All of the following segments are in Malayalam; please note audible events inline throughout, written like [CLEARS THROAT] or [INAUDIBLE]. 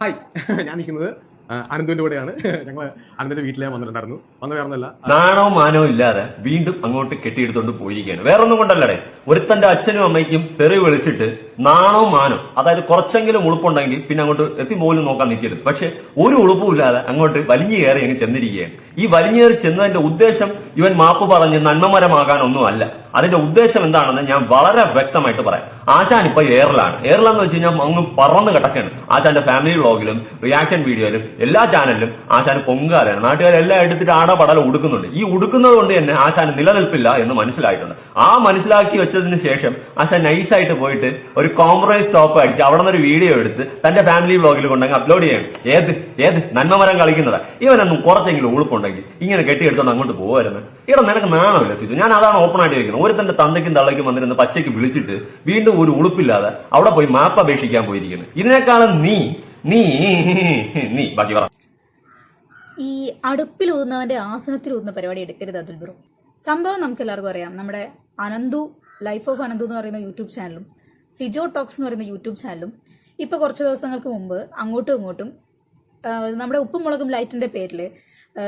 ഹായ്. [LAUGHS] ഞാൻ നിൽക്കുന്നത് അനന്തുവിന്റെ കൂടെയാണ്. [LAUGHS] ഞങ്ങൾ അനന്തിന്റെ വീട്ടിലേ വന്നിട്ടുണ്ടായിരുന്നു. വന്ന വേറെ നാണോ മാനോ ഇല്ലാതെ വീണ്ടും അങ്ങോട്ട് കെട്ടിയെടുത്തോണ്ട് പോയിരിക്കുകയാണ്. വേറെ ഒന്നും കൊണ്ടല്ലേ ഒരുത്തന്റെ അച്ഛനും അമ്മയ്ക്കും തെറി വിളിച്ചിട്ട് നാണവും മാനോ. അതായത് കുറച്ചെങ്കിലും ഉളുപ്പുണ്ടെങ്കിൽ പിന്നെ അങ്ങോട്ട് എത്തി പോലും നോക്കാൻ നിൽക്കരുത് പക്ഷെ ഒരു ഉളുപ്പും ഇല്ലാതെ അങ്ങോട്ട് വലിഞ്ഞു കയറി അങ്ങ് ചെന്നിരിക്കുകയാണ്. ഈ വലിഞ്ഞു കയറി ചെന്നതിന്റെ ഉദ്ദേശം ഇവൻ മാപ്പ് പറഞ്ഞ് നന്മമരമാകാനൊന്നും അല്ല അതിന്റെ ഉദ്ദേശം എന്താണെന്ന് ഞാൻ വളരെ വ്യക്തമായിട്ട് പറയാം. ആശാൻ ഇപ്പൊ എയറിലാണ്. എയറിലെന്ന് വെച്ച് കഴിഞ്ഞാൽ അങ്ങ് പറന്ന് കിടക്കാണ് ആശാന്റെ ഫാമിലി വ്ളോഗിലും റിയാക്ഷൻ വീഡിയോയിലും എല്ലാ ചാനലിലും ആശാൻ പൊങ്കാലാണ് നാട്ടുകാരെല്ലാം എടുത്തിട്ട് ആടപടല ഉടുക്കുന്നുണ്ട്. ഈ ഉടുക്കുന്നത് കൊണ്ട് തന്നെ ആശാൻ നിലനിൽപ്പില്ല എന്ന് മനസ്സിലായിട്ടുണ്ട്. ആ മനസ്സിലാക്കി വെച്ചതിന് ശേഷം ആശാൻ നൈസായിട്ട് പോയിട്ട് ഒരു കോംപ്രമൈസ് ടോപ്പ് അടിച്ച് അവിടെ നിന്ന് ഒരു വീഡിയോ എടുത്ത് തന്റെ ഫാമിലി ബ്ലോഗിൽ കൊണ്ടെങ്കിൽ അപ്ലോഡ് ചെയ്യണം ഏത്? ഏത്? നന്മമരം കളിക്കുന്നതാ. ഇവനൊന്നും കുറച്ചെങ്കിലും ഉളുപ്പുണ്ടെങ്കിൽ ഇങ്ങനെ കെട്ടിയെടുത്തോണ്ട് അങ്ങോട്ട് പോകുമായിരുന്നു ഇവിടെ നിനക്ക് നാണമില്ല സിജു. ഞാൻ അതാണ് ഓപ്പൺ ആയിട്ട് വെക്കുന്നത് ഒരു തന്റെ തന്തയ്ക്കും തള്ളയ്ക്കും വന്നിരുന്ന് പച്ചയ്ക്ക് വിളിച്ചിട്ട് വീണ്ടും ഒരു ഉളുപ്പില്ലാതെ അവിടെ പോയി മാപ്പ് അപേക്ഷിക്കാൻ പോയിരിക്കുന്നു. ഇതിനേക്കാളും നീ നീ നീ. ബാക്കി പറ. ഈ അടുപ്പിൽ ഊതുന്നവന്റെ ആസനത്തിൽ ഊതുന്ന പരിപാടി എടുക്കരുത് അതുൽ ബ്രോ സംഭവം നമുക്ക് എല്ലാവർക്കും അറിയാം. നമ്മുടെ അനന്തു ലൈഫ് ഓഫ് അനന്തു എന്ന് പറയുന്ന യൂട്യൂബ് ചാനലും സിജോ ടോക്സ് എന്ന് പറയുന്ന യൂട്യൂബ് ചാനലും ഇപ്പൊ കുറച്ച് ദിവസങ്ങൾക്ക് മുമ്പ് അങ്ങോട്ടും ഇങ്ങോട്ടും നമ്മുടെ ഉപ്പും മുളകും ലൈറ്റിന്റെ പേരിൽ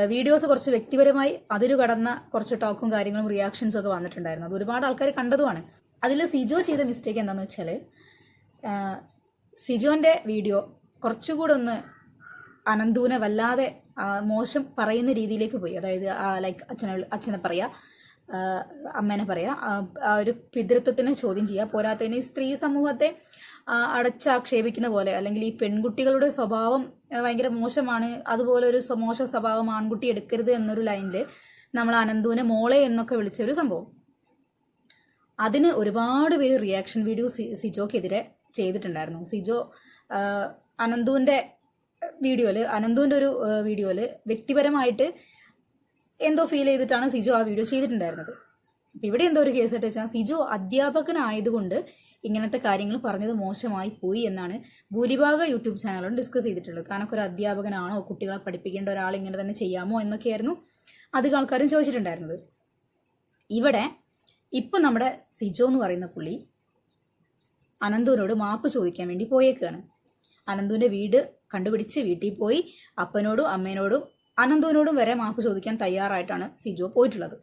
വീഡിയോസ് കുറച്ച് വ്യക്തിപരമായി അതിരു കടന്ന കുറച്ച് ടോക്കും കാര്യങ്ങളും റിയാക്ഷൻസും ഒക്കെ വന്നിട്ടുണ്ടായിരുന്നു. അത് ഒരുപാട് ആൾക്കാർ കണ്ടതുമാണ്. അതിൽ സിജോ ചെയ്ത മിസ്റ്റേക്ക് എന്താണെന്ന് വെച്ചാൽ സിജോന്റെ വീഡിയോ കുറച്ചുകൂടെ ഒന്ന് അനന്തുവിനെ വല്ലാതെ മോശം പറയുന്ന രീതിയിലേക്ക് പോയി. അതായത് ലൈക്ക് അച്ഛനെ അച്ഛനെ പറയാ ആ, അമ്മേനെ പറയാ. ഒരു പിതൃത്വത്തിനെ ചോദ്യം ചെയ്യുക പോരാത്തതിന് സ്ത്രീ സമൂഹത്തെ അടച്ചാക്ഷേപിക്കുന്ന പോലെ അല്ലെങ്കിൽ ഈ പെൺകുട്ടികളുടെ സ്വഭാവം ഭയങ്കര മോശമാണ്. അതുപോലെ ഒരു മോശ സ്വഭാവം ആൺകുട്ടി എടുക്കരുത് എന്നൊരു ലൈനിൽ നമ്മൾ അനന്തുവിനെ മോളെ എന്നൊക്കെ വിളിച്ച ഒരു സംഭവം. അതിന് ഒരുപാട് പേര് റിയാക്ഷൻ വീഡിയോ സിജോക്കെതിരെ ചെയ്തിട്ടുണ്ടായിരുന്നു. സിജോ അനന്തുവിന്റെ വീഡിയോയിൽ അനന്തുവിന്റെ ഒരു വീഡിയോയിൽ വ്യക്തിപരമായിട്ട് എന്തോ ഫീൽ ചെയ്തിട്ടാണ് സിജു ആ വീഡിയോ ചെയ്തിട്ടുണ്ടായിരുന്നത്. അപ്പൊ ഇവിടെ എന്തോ ഒരു കേസ് ആയിട്ട് വെച്ചാൽ സിജു അധ്യാപകനായതുകൊണ്ട് ഇങ്ങനത്തെ കാര്യങ്ങൾ പറഞ്ഞത് മോശമായി പോയി എന്നാണ് ഭൂരിഭാഗം യൂട്യൂബ് ചാനലുകളും ഡിസ്കസ് ചെയ്തിട്ടുള്ളത്. കാരണം ഒരു അധ്യാപകനാണോ കുട്ടികളെ പഠിപ്പിക്കേണ്ട ഒരാൾ ഇങ്ങനെ തന്നെ ചെയ്യാമോ എന്നൊക്കെയായിരുന്നു അധികം ആൾക്കാരും ചോദിച്ചിട്ടുണ്ടായിരുന്നത്. ഇവിടെ ഇപ്പം നമ്മുടെ സിജോ എന്ന് പറയുന്ന പുള്ളി അനന്തുവിനോട് മാപ്പ് ചോദിക്കാൻ വേണ്ടി പോയേക്കാണ്. അനന്തുവിന്റെ വീട് കണ്ടുപിടിച്ച് വീട്ടിൽ പോയി അപ്പനോടും അമ്മേനോടും അനന്തുവിനോടും വരെ മാപ്പ് ചോദിക്കാൻ തയ്യാറായിട്ടാണ് സിജോ പോയിട്ടുള്ളത്.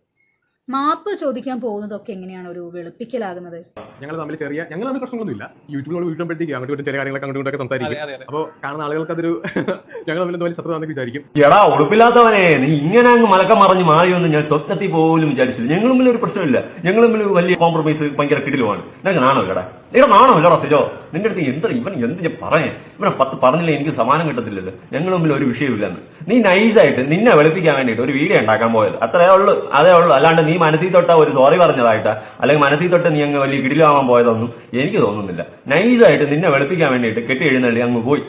മാപ്പ് ചോദിക്കാൻ പോകുന്നതൊക്കെ എങ്ങനെയാണ് ഒരു വെളുപ്പിക്കലാകുന്നത്? ഞങ്ങൾ തമ്മിൽ ചെറിയ ഞങ്ങൾ തമ്മിൽ പ്രശ്നങ്ങളൊന്നുമില്ല. യൂട്യൂബിൽ വീട്ടുമ്പോഴത്തേക്ക് അങ്ങോട്ട് ചെറിയ കാര്യങ്ങളൊക്കെ അങ്ങോട്ടും ഇങ്ങോട്ടൊക്കെ സംസാരിക്കും. അപ്പോൾ കാണുന്ന ആളുകൾക്ക് അതൊരു [LAUGHS] ഞങ്ങൾ തമ്മിൽ എന്തോ ശത്രു തന്നെ വിചാരിക്കും. എടാ ഉടുപ്പില്ലാത്തവനെ നീ ഇങ്ങനെ അങ്ങ് മലക്കം മറിഞ്ഞ് മാറിയൊന്നും ഞാൻ സ്വപ്നത്തിൽ പോലും വിചാരിച്ചില്ല. ഞങ്ങൾ തമ്മിൽ ഒരു പ്രശ്നമില്ല. ഞങ്ങൾ തമ്മിൽ വലിയ കോംപ്രമൈസ് ഭയങ്കര കിടിലുമാണ്. ഞങ്ങൾ നാണോ കേടാ ഇവിടെ നാണോ ഇല്ലടാ സിജോ? നിന്റെ അടുത്ത് എന്ത് ഇവൻ എന്ത് ഞാൻ പറയാൻ? ഇവനെ പത്ത് പറഞ്ഞില്ല എനിക്ക് സമാനം കിട്ടത്തില്ലല്ലോ. ഞങ്ങൾ തമ്മിൽ ഒരു വിഷയമില്ലെന്ന് നീ നൈസായിട്ട് നിന്നെ വെളുപ്പിക്കാൻ വേണ്ടിയിട്ട് ഒരു വീഡിയോ ഉണ്ടാക്കാൻ പോയത്. അത്രേ ഉള്ളൂ. അതേ ഉള്ളൂ. അല്ലാണ്ട് നീ മനസ്സിൽ തൊട്ട ഒരു സോറി പറഞ്ഞതായിട്ട് അല്ലെങ്കിൽ മനസ്സിൽ തൊട്ട് നീ അങ്ങ് വലിയ കിടിലാവാൻ പോയതൊന്നും എനിക്ക് തോന്നുന്നില്ല. നൈസായിട്ട് നിന്നെ വെളുപ്പിക്കാൻ വേണ്ടിയിട്ട് കെട്ടി എഴുന്നള്ളി അങ്ങ് പോയി.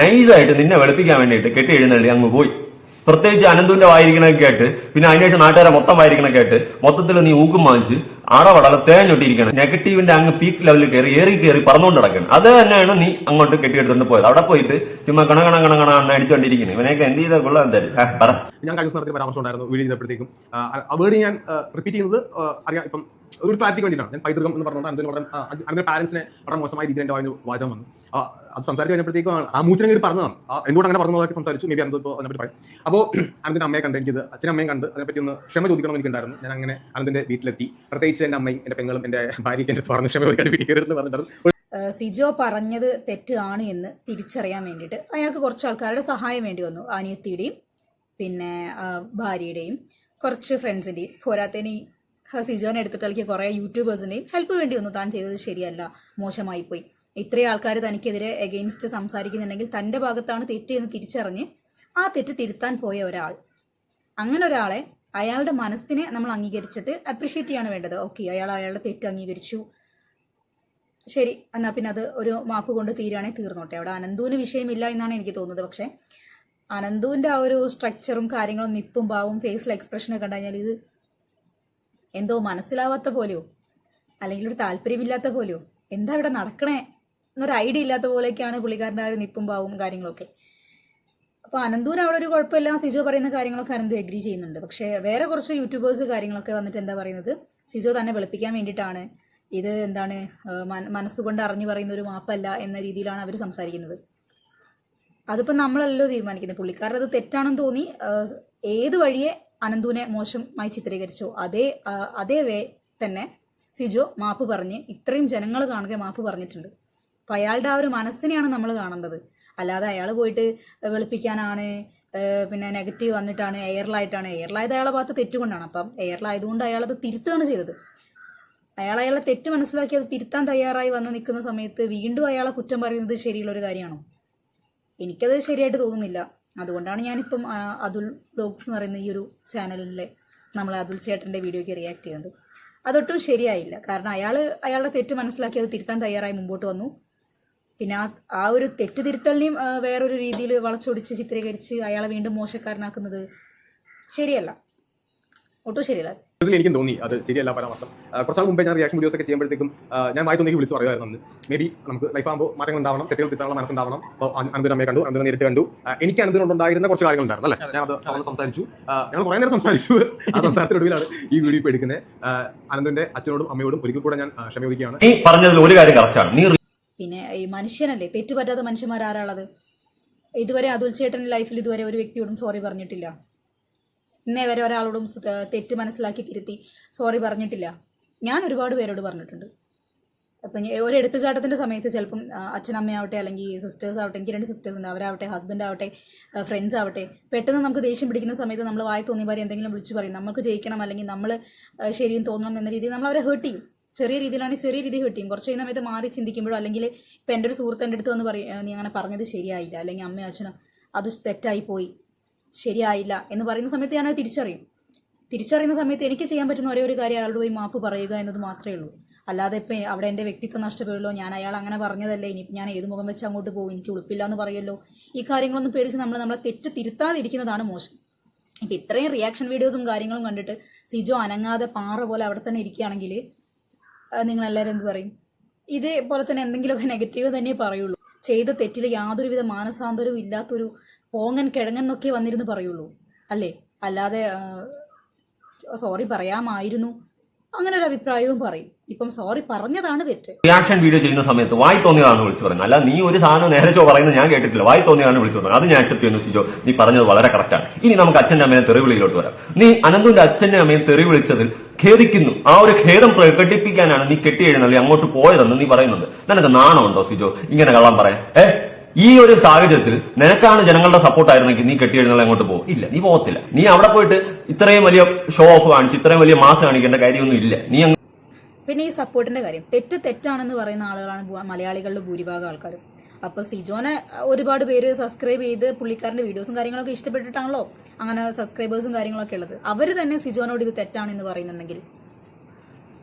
നൈസായിട്ട് നിന്നെ വെളുപ്പിക്കാൻ വേണ്ടിയിട്ട് കെട്ടി എഴുന്നള്ളി അങ്ങ് പോയി. പ്രത്യേകിച്ച് അനന്തുവിന്റെ വായിരിക്കണ കേട്ട് പിന്നെ അതിനുശേഷം നാട്ടുകാരെ മൊത്തം വായിരിക്കണ കേട്ട് മൊത്തത്തിൽ നീ ഊക്കും വാങ്ങിച്ച് അടവടല തേഞ്ഞൊട്ടിരിക്കണം നെഗറ്റീവിന്റെ അങ്ങ് പീക്ക് ലെവലിൽ കയറി ഏറി കയറി പറന്നുകൊണ്ട് നടക്കണം അത് തന്നെയാണ് നീ അങ്ങോട്ട് കെട്ടിയെടുത്തു പോയത് അവിടെ പോയിട്ട് ചുമ്മാ കണ കണ കണ കണ അടിച്ചുകൊണ്ടിരിക്കുന്നത് ഇവനെയൊക്കെ എന്ത് ചെയ്താൽ കൊള്ളാൻ തരും ഞാൻ കഴിഞ്ഞ നടത്തിയ പരാമർശം ഉണ്ടായിരുന്നു ചെയ്തപ്പോഴത്തേക്കും ആ, വേർഡ് ഞാൻ റിപ്പീറ്റ് ചെയ്യുന്നത് അറിയാം ഇപ്പം ഒരു ക്ലാരിറ്റിക്ക് വേണ്ടിയിട്ടാണ്. ഞാൻ പൈതൃകം എന്ന് പറഞ്ഞുകൊണ്ട് അതിന് വളരെ അതിന്റെ പാരന്റ്സിനെ വളരെ മോശമായ രീതിയിൽ എന്റെ വാചകം വന്നു. അത് സംസാരിച്ച് കഴിഞ്ഞപ്പോഴത്തേക്കും ആ മൂച്ചിനെ പറഞ്ഞതാണ്. എന്തുകൊണ്ട് അങ്ങനെ പറഞ്ഞതൊക്കെ സംസാരിച്ചു. മേ ബി അനന്ത് അതിനെപ്പറ്റി പറയാം. അപ്പോൾ [CLEARS THROAT] അനന്തിന്റെ അമ്മയെ കണ്ട് എനിക്കിത് അച്ഛനും അമ്മയും കണ്ട് അതിനെപ്പറ്റി ഒന്ന് ക്ഷമ ചോദിക്കണം എനിക്കുണ്ടായിരുന്നു. ഞാൻ അങ്ങനെ അനന്തിന്റെ വീട്ടിലെത്തി. പ്രത്യേകിച്ച് എന്റെ അമ്മയും എന്റെ പെങ്ങളും എന്റെ ഭാര്യയ്ക്ക് എന്റെ പറഞ്ഞു ക്ഷമ ചോദിക്കാൻ വീട്ടിൽ പറഞ്ഞിട്ടുണ്ടായിരുന്നു. സിജോ പറഞ്ഞത് തെറ്റാണ് എന്ന് തിരിച്ചറിയാൻ വേണ്ടിയിട്ട് അയാൾക്ക് കുറച്ച് ആൾക്കാരുടെ സഹായം വേണ്ടി വന്നു. അനിയത്തിയുടെയും പിന്നെ ഭാര്യയുടെയും കുറച്ച് ഫ്രണ്ട്സിന്റെയും പോരാത്തതിന് ഈ സിജോനെ എടുത്തിട്ടാലേക്ക് കുറേ യൂട്യൂബേഴ്സിന്റെയും ഹെൽപ്പ് വേണ്ടി ഒന്നും താൻ ചെയ്തത് ശരിയല്ല. മോശമായി പോയി. ഇത്രയും ആൾക്കാർ തനിക്കെതിരെ എഗെയിൻസ്റ്റ് സംസാരിക്കുന്നുണ്ടെങ്കിൽ തന്റെ ഭാഗത്താണ് തെറ്റ് എന്ന് തിരിച്ചറിഞ്ഞ് ആ തെറ്റ് തിരുത്താൻ പോയ ഒരാൾ. അങ്ങനെ ഒരാളെ അയാളുടെ മനസ്സിനെ നമ്മൾ അംഗീകരിച്ചിട്ട് അപ്രിഷ്യേറ്റ് ചെയ്യാണ് വേണ്ടത്. ഓക്കെ അയാൾ അയാളുടെ തെറ്റ് അംഗീകരിച്ചു. ശരി എന്നാ പിന്നെ അത് ഒരു മാപ്പ് കൊണ്ട് തീരുവാണെങ്കിൽ തീർന്നോട്ടെ. അവിടെ അനന്തുവിന് വിഷയമില്ല എന്നാണ് എനിക്ക് തോന്നുന്നത്. പക്ഷെ അനന്തുവിന്റെ ആ ഒരു സ്ട്രക്ചറും കാര്യങ്ങളും നിപ്പും ഭാവവും ഫേസിലെ എക്സ്പ്രഷനൊക്കെ കണ്ടു കഴിഞ്ഞാൽ ഇത് എന്തോ മനസ്സിലാവാത്ത പോലെയോ? അല്ലെങ്കിൽ ഒരു താല്പര്യമില്ലാത്ത പോലെയോ? എന്താ ഇവിടെ നടക്കണേ? എന്നൊരു ഐഡിയ ഇല്ലാത്ത പോലെയൊക്കെയാണ് പുള്ളിക്കാരന്റെ ആ നിപ്പും പാവും കാര്യങ്ങളൊക്കെ. അപ്പോൾ അനന്തൂർ അവിടെ ഒരു കുഴപ്പമില്ല. സിജോ പറയുന്ന കാര്യങ്ങളൊക്കെ അനന്തു എഗ്രി ചെയ്യുന്നുണ്ട്. പക്ഷേ വേറെ കുറച്ച് യൂട്യൂബേഴ്സ് കാര്യങ്ങളൊക്കെ വന്നിട്ട് എന്താ പറയുന്നത്? സിജോ തന്നെ വെളുപ്പിക്കാൻ വേണ്ടിയിട്ടാണ് ഇത് എന്താണ് മനസ്സുകൊണ്ട് അറിഞ്ഞു പറയുന്ന ഒരു മാപ്പല്ല എന്ന രീതിയിലാണ് അവർ സംസാരിക്കുന്നത്. അതിപ്പോൾ നമ്മളല്ലോ തീരുമാനിക്കുന്നത്. പുള്ളിക്കാരുടെ അത് തെറ്റാണെന്ന് തോന്നി. ഏത് വഴിയെ അനന്തുവിനെ മോശമായി ചിത്രീകരിച്ചു. അതേ അതേ വേ തന്നെ സിജോ മാപ്പ് പറഞ്ഞ് ഇത്രയും ജനങ്ങൾ കാണുക മാപ്പ് പറഞ്ഞിട്ടുണ്ട്. അപ്പം അയാളുടെ ആ ഒരു മനസ്സിനെയാണ് നമ്മൾ കാണേണ്ടത് അല്ലാതെ അയാൾ പോയിട്ട് വെളുപ്പിക്കാനാണ് പിന്നെ നെഗറ്റീവ് വന്നിട്ടാണ് എയറിലായിട്ടാണ്. എയറിലായത് അയാളെ ഭാഗത്ത് തെറ്റുകൊണ്ടാണ്. അപ്പം എയറിലായതുകൊണ്ട് അയാളത് തിരുത്തുകയാണ് ചെയ്തത്. അയാൾ അയാളെ തെറ്റ് മനസ്സിലാക്കി അത് തിരുത്താൻ തയ്യാറായി വന്ന് നിൽക്കുന്ന സമയത്ത് വീണ്ടും അയാളെ കുറ്റം പറയുന്നത് ശരിയുള്ള ഒരു കാര്യമാണോ? എനിക്കത് ശരിയായിട്ട് തോന്നുന്നില്ല. അതുകൊണ്ടാണ് ഞാനിപ്പം അതുൽ ബ്ലോഗ്സ് എന്ന് പറയുന്ന ഈ ഒരു ചാനലിലെ നമ്മൾ അതുൽ ചേട്ടന്റെ വീഡിയോയ്ക്ക് റിയാക്ട് ചെയ്യുന്നത് അതൊട്ടും ശരിയായില്ല. കാരണം അയാൾ അയാളുടെ തെറ്റ് മനസ്സിലാക്കി അത് തിരുത്താൻ തയ്യാറായി മുമ്പോട്ട് വന്നു. പിന്നെ ആ ആ ഒരു തെറ്റ് തിരുത്തലിനെയും വേറൊരു രീതിയിൽ വളച്ചൊടിച്ച് ചിത്രീകരിച്ച് അയാളെ വീണ്ടും മോശക്കാരനാക്കുന്നത് ശരിയല്ല. ഒട്ടും ശരിയല്ല. ഇതിൽ എനിക്കും തോന്നി അത് ശരിയല്ല പരാമർശം. കുറച്ചാൾ മുമ്പേ ഞാൻ റിയാക്ഷൻ വീഡിയോസ് ഒക്കെ ചെയ്യുമ്പോഴത്തേക്കും ഞാൻ വായി തോന്നി വിളിച്ച് പറയുമായിരുന്നു മേ ബി നമുക്ക് ലൈഫ് ആകുമ്പോൾ മാറ്റങ്ങൾ ഉണ്ടാവണം തെറ്റുകൾ തിരുത്താനുള്ള മനസ്സുണ്ടാവണം. അപ്പോൾ അനന്തരം അമ്മയെ കണ്ടു അനന്തരം നേരിട്ട് കണ്ടു. എനിക്ക് അനുദിനം ഉണ്ടായിരുന്ന കുറച്ച് കാര്യങ്ങൾ ഉണ്ടായിരുന്നു അല്ലേ? ഞാൻ അത് അവിടെ സംസാരിച്ചു. ഞങ്ങൾ കുറേ നേരം സംസാരിച്ചു. ആ സംസാരത്തിനൊടുവിലാണ് ഈ വീഡിയോ ഇപ്പോൾ എടുക്കുന്നത്. അനന്തന്റെ അച്ഛനോടും അമ്മയോടും ഒരിക്കൽ കൂടെ ഞാൻ ക്ഷമയോദിക്കുകയാണ് ക്ഷമ നീ പറഞ്ഞതിൽ ഒരു കാര്യം കറക്റ്റാണ് പിന്നെ ഈ മനുഷ്യനല്ലേ? തെറ്റുപറ്റാത്ത മനുഷ്യന്മാർ ആരാളത് ഇതുവരെ അതുൽ ചേട്ടൻ ലൈഫിൽ ഇതുവരെ ഒരു വ്യക്തിയോടും സോറി പറഞ്ഞിട്ടില്ല. ഇന്നേ വരെ ഒരാളോടും തെറ്റ് മനസ്സിലാക്കി തിരുത്തി. സോറി പറഞ്ഞിട്ടില്ല. ഞാൻ ഒരുപാട് പേരോട് പറഞ്ഞിട്ടുണ്ട്. അപ്പം ഒരു എടുത്തുചാട്ടത്തിന്റെ സമയത്ത് ചിലപ്പം അച്ഛനമ്മയാവട്ടെ അല്ലെങ്കിൽ സിസ്റ്റേഴ്സ് ആവട്ടെ എനിക്ക് രണ്ട് സിസ്റ്റേഴ്സ് ഉണ്ട്. അവരാവട്ടെ ഹസ്ബൻഡ് ആവട്ടെ ഫ്രണ്ട്സ് ആവട്ടെ. പെട്ടെന്ന് നമുക്ക് ദേഷ്യം പിടിക്കുന്ന സമയത്ത് നമ്മൾ വായി തോന്നിയമാരെ എന്തെങ്കിലും വിളിച്ചു പറയും. നമുക്ക് ജയിക്കണം അല്ലെങ്കിൽ നമ്മൾ ശരിയും തോന്നണം എന്ന രീതിയിൽ നമ്മൾ അവരെ ഹേർട്ട് ചെയ്യും. ചെറിയ രീതിയിലാണെങ്കിൽ ചെറിയ രീതിയിൽ ഹേർട്ട് ചെയ്യും. കുറച്ച് കഴിഞ്ഞ സമയത്ത് മാറി ചിന്തിക്കുമ്പോഴോ അല്ലെങ്കിൽ ഇപ്പം എന്റെ ഒരു സുഹൃത്ത് എന്റെ അടുത്ത് വന്ന് പറയും "ഏ, നീ അങ്ങനെ പറഞ്ഞത് ശരിയായില്ല. അല്ലെങ്കിൽ അമ്മയും അച്ഛനും അത് തെറ്റായി പോയി. ശരിയായില്ല എന്ന് പറയുന്ന സമയത്ത് ഞാനത് തിരിച്ചറിയും. തിരിച്ചറിയുന്ന സമയത്ത് എനിക്ക് ചെയ്യാൻ പറ്റുന്ന ഒരേ ഒരു കാര്യം അയാളോട് പോയി മാപ്പ് പറയുക എന്നത് മാത്രമേ ഉള്ളൂ. അല്ലാതെ ഇപ്പം അവിടെ എന്റെ വ്യക്തിത്വം നഷ്ടപ്പെടുമല്ലോ ഞാൻ അയാൾ അങ്ങനെ പറഞ്ഞതല്ലേ ഇനി ഞാൻ ഏത് മുഖം വെച്ച് അങ്ങോട്ട് പോകും എനിക്ക് ഉളുപ്പില്ല എന്ന് പറയുമല്ലോ. ഈ കാര്യങ്ങളൊന്നും പേടിച്ച് നമ്മൾ നമ്മളെ തെറ്റ് തിരുത്താതിരിക്കുന്നതാണ് മോശം. ഇപ്പം ഇത്രയും റിയാക്ഷൻ വീഡിയോസും കാര്യങ്ങളും കണ്ടിട്ട് സിജോ അനങ്ങാതെ പാറ പോലെ അവിടെ തന്നെ ഇരിക്കുകയാണെങ്കിൽ നിങ്ങളെല്ലാവരും എന്ത് പറയും? ഇതേപോലെ തന്നെ എന്തെങ്കിലുമൊക്കെ നെഗറ്റീവ് തന്നെ പറയുള്ളൂ. ചെയ്ത തെറ്റിൽ യാതൊരുവിധ മാനസാന്തരവും ഇല്ലാത്തൊരു പോങ്ങൻ കിഴങ്ങെന്നൊക്കെ വന്നിരുന്ന് പറയുള്ളൂ. അല്ലേ? അല്ലാതെ സോറി പറയാമായിരുന്നു. അങ്ങനെ ഒരു അഭിപ്രായവും പറയും. ഇപ്പം സോറി പറഞ്ഞതാണ് തെറ്റ്. റിയാക്ഷൻ വീഡിയോ ചെയ്യുന്ന സമയത്ത് വായി തോന്നിയതാണ് വിളിച്ചു പറഞ്ഞത് അല്ല നീ ഒരു സാധനം നേരെ ചോ പറയുന്നത് ഞാൻ കേട്ടിട്ടില്ല. വായി തോന്നിയതാണ് വിളിച്ചു പറഞ്ഞത് അത് ഞാൻ അക്സെപ്റ്റ് ചെയ്യുന്നു സിജോ. നീ പറഞ്ഞത് വളരെ കറക്റ്റാണ് ഇനി നമുക്ക് അച്ഛന്റെ അമ്മയെ തെറിവിളിയിലോട്ട് വരാം. നീ അനന്തുവിന്റെ അച്ഛന്റെ അമ്മയെ തെറി വിളിച്ചതിൽ ഖേദിക്കുന്നു. ആ ഒരു ഖേദം പ്രകടിപ്പിക്കാനാണ് നീ കെട്ടി എഴുന്നള്ളി അങ്ങോട്ട് പോയതെന്ന് നീ പറയുന്നുണ്ട് നിനക്ക് നാണമുണ്ടോ സിജോ? ഇങ്ങനെ കള്ളം പറയാൻ. ഏ? ഈ ഒരു സാഹചര്യത്തിൽ നിനക്കാണ് ജനങ്ങളുടെ സപ്പോർട്ട് ആയിരുന്നെങ്കിൽ നീ കെട്ടി എഴുന്നള്ളി അങ്ങോട്ട് പോകും ഇല്ല നീ പോകത്തില്ല. നീ അവിടെ പോയിട്ട് ഇത്രയും വലിയ ഷോ ഓഫ് കാണിച്ച് ഇത്രയും വലിയ മാസ് കാണിക്കേണ്ട കാര്യമൊന്നും ഇല്ല. നീ പിന്നെ ഈ സപ്പോർട്ടിന്റെ കാര്യം. തെറ്റ് തെറ്റാണെന്ന് പറയുന്ന ആളുകളാണ് മലയാളികളുടെ ഭൂരിഭാഗം ആൾക്കാരും. അപ്പൊ സിജോനെ ഒരുപാട് പേര് സബ്സ്ക്രൈബ് ചെയ്ത് പുള്ളിക്കാരന്റെ വീഡിയോസും കാര്യങ്ങളൊക്കെ ഇഷ്ടപ്പെട്ടിട്ടാണല്ലോ അങ്ങനെ സബ്സ്ക്രൈബേഴ്സും കാര്യങ്ങളൊക്കെ ഉള്ളത്. അവർ തന്നെ സിജോനോട് ഇത് തെറ്റാണെന്ന് പറയുന്നുണ്ടെങ്കിൽ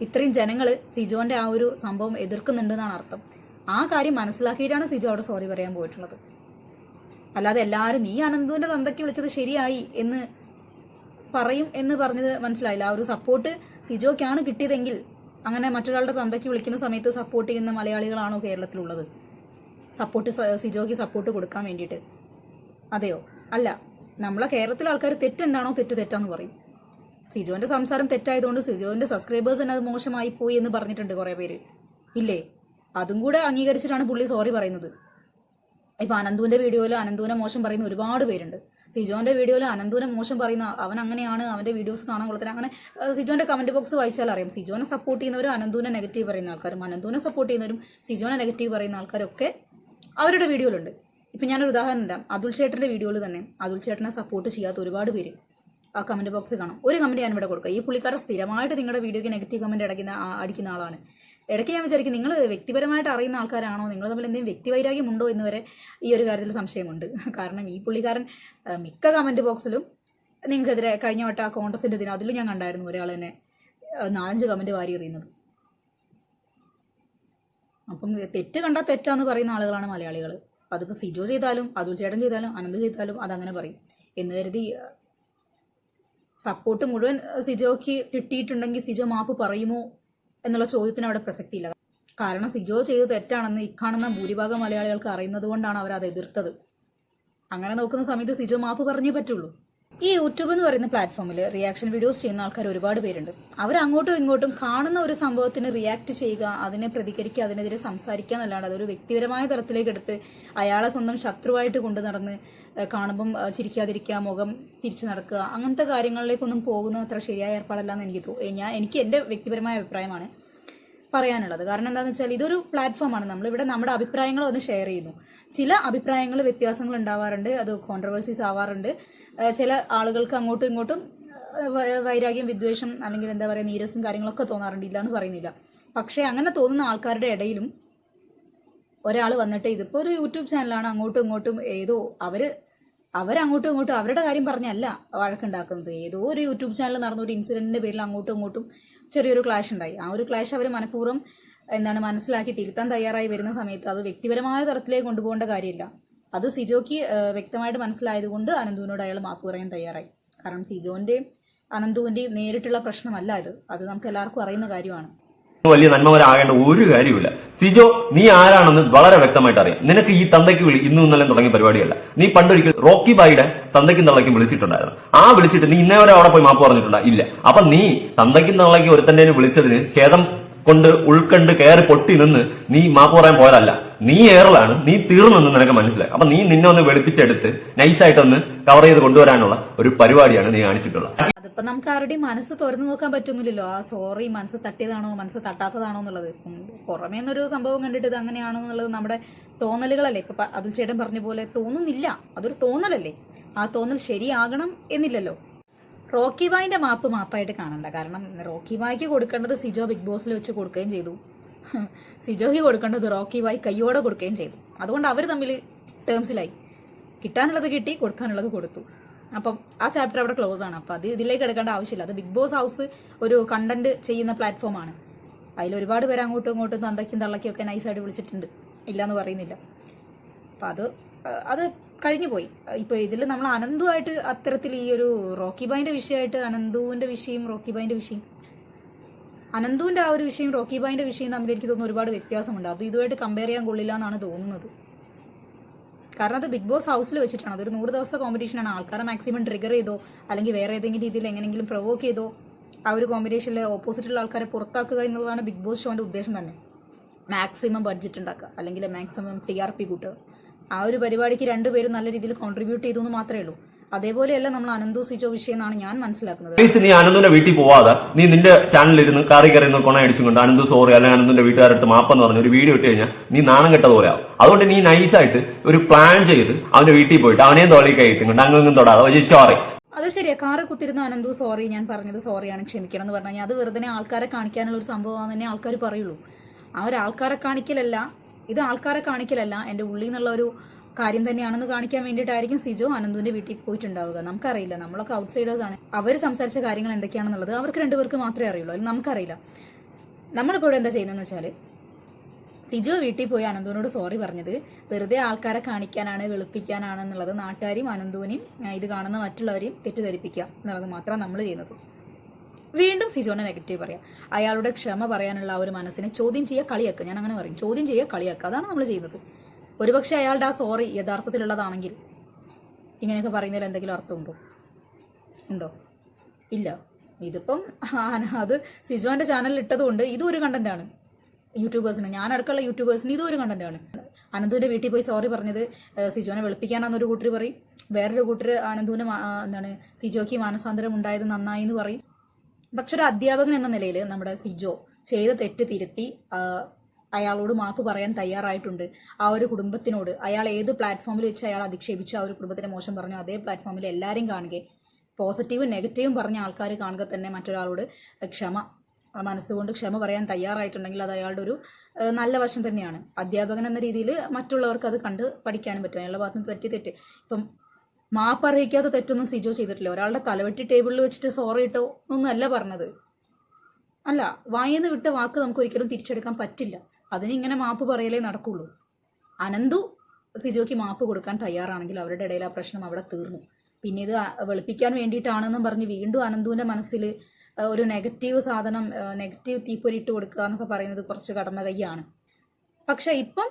ഇത്രയും ജനങ്ങൾ സിജോന്റെ ആ ഒരു സംഭവം എതിർക്കുന്നുണ്ടെന്നാണ് അർത്ഥം. ആ കാര്യം മനസ്സിലാക്കിയിട്ടാണ് സിജോ അവിടെ സോറി പറയാൻ പോയിട്ടുള്ളത്. അല്ലാതെ എല്ലാവരും നീ അനന്തുവിന്റെ തന്തയ്ക്ക് വിളിച്ചത് ശരിയായി എന്ന് പറയും എന്ന് പറഞ്ഞത് മനസ്സിലായില്ല. ആ ഒരു സപ്പോർട്ട് സിജോക്കാണ് കിട്ടിയതെങ്കിൽ അങ്ങനെ മറ്റൊരാളുടെ തന്തയ്ക്ക് വിളിക്കുന്ന സമയത്ത് സപ്പോർട്ട് ചെയ്യുന്ന മലയാളികളാണോ കേരളത്തിലുള്ളത്? സപ്പോർട്ട് സിജോയ്ക്ക് സപ്പോർട്ട് കൊടുക്കാൻ വേണ്ടിയിട്ട്. അതെയോ? അല്ല. നമ്മളെ കേരളത്തിലെ ആൾക്കാർ തെറ്റെന്താണോ തെറ്റ് തെറ്റാന്ന് പറയും. സിജോന്റെ സംസാരം തെറ്റായതുകൊണ്ട് സിജോന്റെ സബ്സ്ക്രൈബേഴ്സ് തന്നെ അത് മോശമായി പോയി എന്ന് പറഞ്ഞിട്ടുണ്ട് കുറേ പേര്. ഇല്ലേ? അതും കൂടെ അംഗീകരിച്ചിട്ടാണ് പുള്ളി സോറി പറയുന്നത്. ഇപ്പൊ അനന്തുവിന്റെ വീഡിയോയിൽ അനന്തുവിനെ മോശം പറയുന്ന ഒരുപാട് പേരുണ്ട്. സിജോന്റെ വീഡിയോയിൽ അനന്തൂനെ മോശം പറയുന്ന അവൻ അങ്ങനെയാണ് അവന്റെ വീഡിയോസ് കാണാൻ കൊള്ളത്തില്ല. അങ്ങനെ സിജോന്റെ കമന്റ് ബോക്സ് വായിച്ചാൽ അറിയാം. സിജോനെ സപ്പോർട്ട് ചെയ്യുന്നവരും അനന്തൂനെ നെഗറ്റീവ് പറയുന്ന ആൾക്കാരും അനന്തൂനെ സപ്പോർട്ട് ചെയ്യുന്നവരും സിജോനെ നെഗറ്റീവ് പറയുന്ന ആൾക്കാരൊക്കെ അവരുടെ വീഡിയോയിലുണ്ട്. ഇപ്പൊ ഞാനൊരു ഉദാഹരണം തരാം. അതുൽ ചേട്ടന്റെ വീഡിയോയിൽ തന്നെ അതുൽ ചേട്ടനെ സപ്പോർട്ട് ചെയ്യാത്ത ഒരുപാട് പേര് ആ കമന്റ് ബോക്സ് കാണാം. ഒരു കമന്റ് ഞാൻ ഇവിടെ കൊടുക്കാം. ഈ പുള്ളിക്കാരൻ സ്ഥിരമായിട്ട് നിങ്ങളുടെ വീഡിയോക്ക് നെഗറ്റീവ് കമന്റ് അടയ്ക്കുന്ന അടിക്കുന്ന ആളാണ്. ഇടയ്ക്ക് ഞാൻ വിചാരിക്കും നിങ്ങൾ വ്യക്തിപരമായിട്ട് അറിയുന്ന ആൾക്കാരാണോ? നിങ്ങൾ തമ്മിൽ എന്തെങ്കിലും വ്യക്തിവൈരാഗ്യം ഉണ്ടോ എന്ന് വരെ ഈ ഒരു കാര്യത്തിൽ സംശയമുണ്ട്. കാരണം ഈ പുള്ളിക്കാരൻ മിക്ക കമന്റ് ബോക്സിലും നിങ്ങൾക്കെതിരെ കഴിഞ്ഞ വട്ട ആ കോൺഗ്രസിന്റെ ദിനം അതിലും ഞാൻ കണ്ടായിരുന്നു ഒരാൾ തന്നെ നാലഞ്ച് കമന്റ് വാരി എറിയുന്നത്. അപ്പം തെറ്റ് കണ്ടാൽ തെറ്റാന്ന് പറയുന്ന ആളുകളാണ് മലയാളികൾ അതിപ്പോൾ സിജോ ചെയ്താലും അതുൽ ചേട്ടൻ ചെയ്താലും അനന്ത് ചെയ്താലും അതങ്ങനെ പറയും. എന്ന് കരുതി സപ്പോർട്ട് മുഴുവൻ സിജോക്ക് കിട്ടിയിട്ടുണ്ടെങ്കിൽ സിജോ മാപ്പ് പറയുമോ? എന്നുള്ള ചോദ്യത്തിന് അവിടെ പ്രസക്തിയില്ല. കാരണം സിജോ ചെയ്ത് തെറ്റാണെന്ന് ഇക്കാണുന്ന ഭൂരിഭാഗം മലയാളികൾക്ക് അറിയുന്നത് കൊണ്ടാണ് അവർ അത് എതിർത്തത്. അങ്ങനെ നോക്കുന്ന സമയത്ത് സിജോ മാപ്പ് പറഞ്ഞേ പറ്റുള്ളൂ. ഈ യൂട്യൂബ് എന്ന് പറയുന്ന പ്ലാറ്റ്ഫോമിൽ റിയാക്ഷൻ വീഡിയോസ് ചെയ്യുന്ന ആൾക്കാർ ഒരുപാട് പേരുണ്ട്. അവർ അങ്ങോട്ടും ഇങ്ങോട്ടും കാണുന്ന ഒരു സംഭവത്തിന് റിയാക്ട് ചെയ്യുക അതിനെ പ്രതികരിക്കുക അതിനെതിരെ സംസാരിക്കുക എന്നല്ലാണ്ട് അതൊരു വ്യക്തിപരമായ തലത്തിലേക്ക് എടുത്ത് അയാളെ സ്വന്തം ശത്രുവായിട്ട് കൊണ്ടു നടന്ന് കാണുമ്പം ചിരിക്കാതിരിക്കുക മുഖം തിരിച്ചു നടക്കുക അങ്ങനത്തെ കാര്യങ്ങളിലേക്കൊന്നും പോകുന്നത് അത്ര ശരിയായ ഏർപ്പാടല്ല എന്ന് എനിക്ക് തോന്നുന്നു. ഞാൻ എനിക്ക് എന്റെ വ്യക്തിപരമായ അഭിപ്രായമാണ് പറയാനുള്ളത്. കാരണം എന്താണെന്ന് വെച്ചാൽ ഇതൊരു പ്ലാറ്റ്ഫോമാണ്. നമ്മളിവിടെ നമ്മുടെ അഭിപ്രായങ്ങൾ ഒന്ന് ഷെയർ ചെയ്യുന്നു. ചില അഭിപ്രായങ്ങൾ വ്യത്യാസങ്ങൾ ഉണ്ടാവാറുണ്ട്. അത് കോൺട്രവേഴ്സീസ് ആവാറുണ്ട്. ചില ആളുകൾക്ക് അങ്ങോട്ടും ഇങ്ങോട്ടും വൈരാഗ്യം വിദ്വേഷം അല്ലെങ്കിൽ എന്താ പറയുക നീരസും കാര്യങ്ങളൊക്കെ തോന്നാറുണ്ട് ഇല്ല എന്ന് പറയുന്നില്ല. പക്ഷേ അങ്ങനെ തോന്നുന്ന ആൾക്കാരുടെ ഇടയിലും ഒരാൾ വന്നിട്ട് ഇതിപ്പോൾ ഒരു യൂട്യൂബ് ചാനലാണ് അങ്ങോട്ടും ഇങ്ങോട്ടും ഏതോ അവർ അവരങ്ങോട്ടും ഇങ്ങോട്ടും അവരുടെ കാര്യം പറഞ്ഞല്ല വഴക്കുണ്ടാക്കുന്നത്. ഏതോ ഒരു യൂട്യൂബ് ചാനൽ നടന്ന ഒരു ഇൻസിഡന്റിന്റെ പേരിൽ അങ്ങോട്ടും ഇങ്ങോട്ടും ചെറിയൊരു ക്ലാഷ് ഉണ്ടായി. ആ ഒരു ക്ലാഷ് അവർ മനഃപൂർവം എന്താണ് മനസ്സിലാക്കി തിരുത്താൻ തയ്യാറായി വരുന്ന സമയത്ത് അത് വ്യക്തിപരമായ തരത്തിലേക്ക് കൊണ്ടുപോകേണ്ട കാര്യമില്ല. അത് സിജോയ്ക്ക് വ്യക്തമായിട്ട് മനസ്സിലായതുകൊണ്ട് അനന്തുവിനോട് അയാൾ മാപ്പ് പറയാൻ തയ്യാറായി. കാരണം സിജോന്റെയും അനന്തുവിന്റെയും നേരിട്ടുള്ള പ്രശ്നമല്ല ഇത്. അത് നമുക്ക് എല്ലാവർക്കും അറിയുന്ന കാര്യമാണ്. വലിയ നന്മവരാകേണ്ട ഒരു കാര്യമില്ല സിജോ നീ ആരാണെന്ന് വളരെ വ്യക്തമായിട്ട് അറിയാം. നിനക്ക് ഈ തന്തയ്ക്ക് വിളി ഇന്നും ഇന്നലെ തുടങ്ങിയ പരിപാടിയല്ല. നീ പണ്ടൊരിക്കൽ റോക്കി ബായിയുടെ തന്തയ്ക്കും തള്ളയ്ക്കും വിളിച്ചിട്ടുണ്ടായിരുന്നു. ആ വിളിച്ചിട്ട് നീ ഇന്നേ വരെ അവിടെ പോയി മാപ്പ് പറഞ്ഞിട്ടുണ്ടാ? ഇല്ല. അപ്പൊ നീ തന്തയ്ക്കും തള്ളയ്ക്കും ഒരുത്തന്റെ വിളിച്ചതിന് ഖേദം കൊണ്ട് ഉൾക്കണ്ട് കയറി പൊട്ടി നിന്ന് നീ മാപ്പ് പറയാൻ പോയതല്ല. നീ ഏറലാണ് നീ തീർന്നെന്ന് നിനക്ക് മനസ്സിലായി. അപ്പൊ നീ നിന്നെ ഒന്ന് വെളുപ്പിച്ചെടുത്ത് നൈസായിട്ടൊന്ന് കവർ ചെയ്ത് കൊണ്ടുവരാനുള്ള ഒരു പരിപാടിയാണ് നീ കാണിച്ചിട്ടുള്ളത്. അതിപ്പോ നമുക്ക് ആരുടെയും മനസ്സ് തുറന്നു നോക്കാൻ പറ്റുന്നില്ലല്ലോ. ആ സോറി മനസ്സ് തട്ടിയതാണോ മനസ്സ് തട്ടാത്തതാണോ എന്നുള്ളത്. പുറമേ നിന്നൊരു സംഭവം കണ്ടിട്ട് ഇത് അങ്ങനെയാണോ എന്നുള്ളത് നമ്മുടെ തോന്നലുകളല്ലേ. ഇപ്പൊ അതുൽ ചേട്ടൻ പറഞ്ഞ പോലെ തോന്നുന്നില്ല. അതൊരു തോന്നലല്ലേ. ആ തോന്നൽ ശരിയാകണം എന്നില്ലല്ലോ. റോക്കി ബായിന്റെ മാപ്പ് മാപ്പായിട്ട് കാണണ്ട. കാരണം റോക്കി ബായ്ക്ക് കൊടുക്കേണ്ടത് സിജോ ബിഗ് ബോസിൽ വെച്ച് കൊടുക്കുകയും ചെയ്തു. [LAUGHS] സിജോയ്ക്ക് കൊടുക്കേണ്ടത് റോക്കി ബായ് കയ്യോടെ കൊടുക്കുകയും ചെയ്തു. അതുകൊണ്ട് അവർ തമ്മിൽ ടേംസിലായി കിട്ടാനുള്ളത് കിട്ടി കൊടുക്കാനുള്ളത് കൊടുത്തു. അപ്പം ആ ചാപ്റ്റർ അവിടെ ക്ലോസ് ആണ്. അപ്പം അത് ഇതിലേക്ക് എടുക്കേണ്ട ആവശ്യമില്ല. അത് ബിഗ് ബോസ് ഹൗസ് ഒരു കണ്ടന്റ് ചെയ്യുന്ന പ്ലാറ്റ്ഫോമാണ് അതിൽ ഒരുപാട് പേര് അങ്ങോട്ടും ഇങ്ങോട്ടും തന്തയ്ക്കും തള്ളയ്ക്കും ഒക്കെ നൈസായിട്ട് വിളിച്ചിട്ടുണ്ട്. ഇല്ലയെന്ന് പറയുന്നില്ല. അപ്പം അത് അത് കഴിഞ്ഞു പോയി ഇപ്പോൾ ഇതിൽ നമ്മൾ അനന്തുമായിട്ട് അത്തരത്തിൽ ഈ ഒരു റോക്കി ബായിന്റെ വിഷയമായിട്ട് അനന്തുവിന്റെ വിഷയം റോക്കി ബായിന്റെ വിഷയം അനന്തുവിന്റെ ആ ഒരു വിഷയം റോക്കി ബായിന്റെ വിഷയം തമ്മിൽ എനിക്ക് തോന്നുന്നു ഒരുപാട് വ്യത്യാസമുണ്ട്. അത് ഇതുമായിട്ട് കമ്പയർ ചെയ്യാൻ കൊള്ളില്ല എന്നാണ് തോന്നുന്നത്. കാരണം അത് ബിഗ് ബോസ് ഹൗസിൽ വെച്ചിട്ടാണ്. അതൊരു നൂറ് ദിവസത്തെ കോമ്പറ്റീഷനാണ് ആൾക്കാരെ മാക്സിമം ട്രിഗർ ചെയ്തോ അല്ലെങ്കിൽ വേറെ ഏതെങ്കിലും രീതിയിൽ എങ്ങനെയെങ്കിലും പ്രൊവോക്ക് ചെയ്തോ ആ ഒരു കോമ്പറ്റീഷനിൽ ഓപ്പോസിറ്റുള്ള ആൾക്കാരെ പുറത്താക്കുക എന്നുള്ളതാണ് ബിഗ് ബോസ് ഷോന്റെ ഉദ്ദേശം തന്നെ. മാക്സിമം ബഡ്ജറ്റ് ഉണ്ടാക്കുക. അല്ലെങ്കിൽ മാക്സിമം ടി ആർ പി കൂട്ടുക. ആ ഒരു പരിപാടിക്ക് രണ്ടുപേരും നല്ല രീതിയിൽ കോൺട്രിബ്യൂട്ട് ചെയ്തു എന്ന് മാത്രമേ ഉള്ളൂ. അതേപോലെയല്ല നമ്മൾ അനന്തു സിജോ വിഷയം എന്നാണ് ഞാൻ മനസ്സിലാക്കുന്നത്. നീ അനന്തുന്റെ വീട്ടിൽ പോവാതെ നീ നിന്റെ ചാനലിൽ ഇരുന്ന് കാറി കറി നിന്ന് കൊണ അടിച്ചുകൊണ്ട് അനന്തു സോറി അല്ലെങ്കിൽ അനന്തുന്റെ വീട്ടുകാരടുത്ത് മാപ്പെന്ന് പറഞ്ഞ ഒരു വീഡിയോ ഇട്ട് കഴിഞ്ഞാൽ നീ നാണം കെട്ട പോലെ അതുകൊണ്ട് നീ നൈസായിട്ട് ഒരു പ്ലാൻ ചെയ്ത് അവന്റെ വീട്ടിൽ പോയിട്ട് അവനെയും തോളി കയറ്റുന്നുണ്ട് അങ്ങും തൊടാതെ ചോറി അത് ശരിയാ. കാറ് കുത്തിരുന്ന അനന്തു സോറി ഞാൻ പറഞ്ഞത് സോറിയാണ് ക്ഷമിക്കണം എന്ന് പറഞ്ഞു കഴിഞ്ഞാൽ അത് വെറുതെ ആൾക്കാരെ കാണിക്കാനുള്ള ഒരു സംഭവമാണെന്ന് തന്നെ ആൾക്കാർ പറയുള്ളൂ. ആ ഒരു ആൾക്കാരെ കാണിക്കലല്ല ഇത് ആൾക്കാരെ കാണിക്കലല്ല. എന്റെ ഉള്ളിൽ നിന്നുള്ള ഒരു കാര്യം തന്നെയാണെന്ന് കാണിക്കാൻ വേണ്ടിയിട്ടായിരിക്കും സിജോ അനന്തുവിന്റെ വീട്ടിൽ പോയിട്ടുണ്ടാവുക. നമുക്കറിയില്ല. നമ്മളൊക്കെ ഔട്ട്സൈഡേഴ്സ് ആണ്. അവർ സംസാരിച്ച കാര്യങ്ങൾ എന്തൊക്കെയാണെന്നുള്ളത് അവർക്ക് രണ്ടുപേർക്ക് മാത്രമേ അറിയുള്ളൂ. അല്ലെങ്കിൽ നമുക്കറിയില്ല. നമ്മളിപ്പോൾ ഇവിടെ എന്താ ചെയ്യുന്നതെന്ന് വെച്ചാൽ സിജു വീട്ടിൽ പോയി അനന്തുവിനോട് സോറി പറഞ്ഞത് വെറുതെ ആൾക്കാരെ കാണിക്കാനാണ് വെളുപ്പിക്കാനാണ് എന്നുള്ളത് നാട്ടുകാരെയും അനന്തുവിനെയും ഇത് കാണുന്ന മറ്റുള്ളവരെയും തെറ്റിദ്ധരിപ്പിക്കുക എന്നുള്ളത് മാത്രമാണ് നമ്മൾ ചെയ്യുന്നത്. വീണ്ടും സിജോനെ നെഗറ്റീവ് പറയാം. അയാളുടെ ക്ഷമ പറയാനുള്ള ആ ഒരു മനസ്സിനെ ചോദ്യം ചെയ്യുക കളിയാക്കുക. ഞാൻ അങ്ങനെ പറയും. ചോദ്യം ചെയ്യുക കളിയാക്കുക. അതാണ് നമ്മൾ ചെയ്യുന്നത്. ഒരുപക്ഷെ അയാളുടെ ആ സോറി യഥാർത്ഥത്തിലുള്ളതാണെങ്കിൽ ഇങ്ങനെയൊക്കെ പറയുന്നതിൽ എന്തെങ്കിലും അർത്ഥമുണ്ടോ? ഉണ്ടോ? ഇല്ല. ഇതിപ്പം അത് സിജോന്റെ ചാനലിൽ ഇട്ടതുകൊണ്ട് കണ്ടന്റ് ആണ്. യൂട്യൂബേഴ്സിന് ഞാൻ അടുക്കള യൂട്യൂബേഴ്സിന് ഇതും ഒരു കണ്ടന്റ് ആണ്. അനന്തുവിന്റെ വീട്ടിൽ പോയി സോറി പറഞ്ഞത് സിജോനെ വെളുപ്പിക്കാനാന്നൊരു കൂട്ടർ പറയും. വേറൊരു കൂട്ടർ അനന്തുവിന് എന്താണ് സിജോയ്ക്ക് മാനസാന്തരം ഉണ്ടായത് നന്നായി എന്ന് പറയും. പക്ഷെ ഒരു അധ്യാപകൻ എന്ന നിലയിൽ നമ്മുടെ സിജോ ചെയ്ത തെറ്റ് തിരുത്തി അയാളോട് മാപ്പ് പറയാൻ തയ്യാറായിട്ടുണ്ട്. ആ ഒരു കുടുംബത്തിനോട് അയാൾ ഏത് പ്ലാറ്റ്ഫോമിൽ വെച്ച് അയാൾ അധിക്ഷേപിച്ചു ആ ഒരു കുടുംബത്തിനെ മോശം പറഞ്ഞു അതേ പ്ലാറ്റ്ഫോമിൽ എല്ലാവരെയും കാണുക പോസിറ്റീവും നെഗറ്റീവും പറഞ്ഞ ആൾക്കാർ കാണുക തന്നെ മറ്റൊരാളോട് ക്ഷമ മനസ്സുകൊണ്ട് ക്ഷമ പറയാൻ തയ്യാറായിട്ടുണ്ടെങ്കിൽ അത് അയാളുടെ ഒരു നല്ല വശം തന്നെയാണ്. അധ്യാപകൻ എന്ന രീതിയിൽ മറ്റുള്ളവർക്ക് അത് കണ്ട് പഠിക്കാനും പറ്റും. അയാളുടെ ഭാഗത്ത് നിന്ന് തെറ്റി തെറ്റ്. ഇപ്പം മാപ്പ് അറിയിക്കാത്ത തെറ്റൊന്നും സിജോ ചെയ്തിട്ടില്ല. ഒരാളുടെ തലവെട്ടി ടേബിളിൽ വെച്ചിട്ട് സോറി ഇട്ടോ എന്നൊന്നല്ല പറഞ്ഞത്. അല്ല വായിന്ന് വിട്ട വാക്ക് നമുക്ക് ഒരിക്കലും തിരിച്ചെടുക്കാൻ പറ്റില്ല. അതിനിങ്ങനെ മാപ്പ് പറയലേ നടക്കുള്ളൂ. അനന്തു സിജോയ്ക്ക് മാപ്പ് കൊടുക്കാൻ തയ്യാറാണെങ്കിൽ അവരുടെ ഇടയിൽ ആ പ്രശ്നം അവിടെ തീർന്നു. പിന്നെ ഇത് വെളുപ്പിക്കാൻ വേണ്ടിയിട്ടാണെന്നും പറഞ്ഞ് വീണ്ടും അനന്തുവിന്റെ മനസ്സിൽ ഒരു നെഗറ്റീവ് സാധനം നെഗറ്റീവ് തീപ്പൊരി ഇട്ട് കൊടുക്കുക എന്നൊക്കെ പറയുന്നത് കുറച്ച് കടന്ന കൈയാണ്. പക്ഷെ ഇപ്പം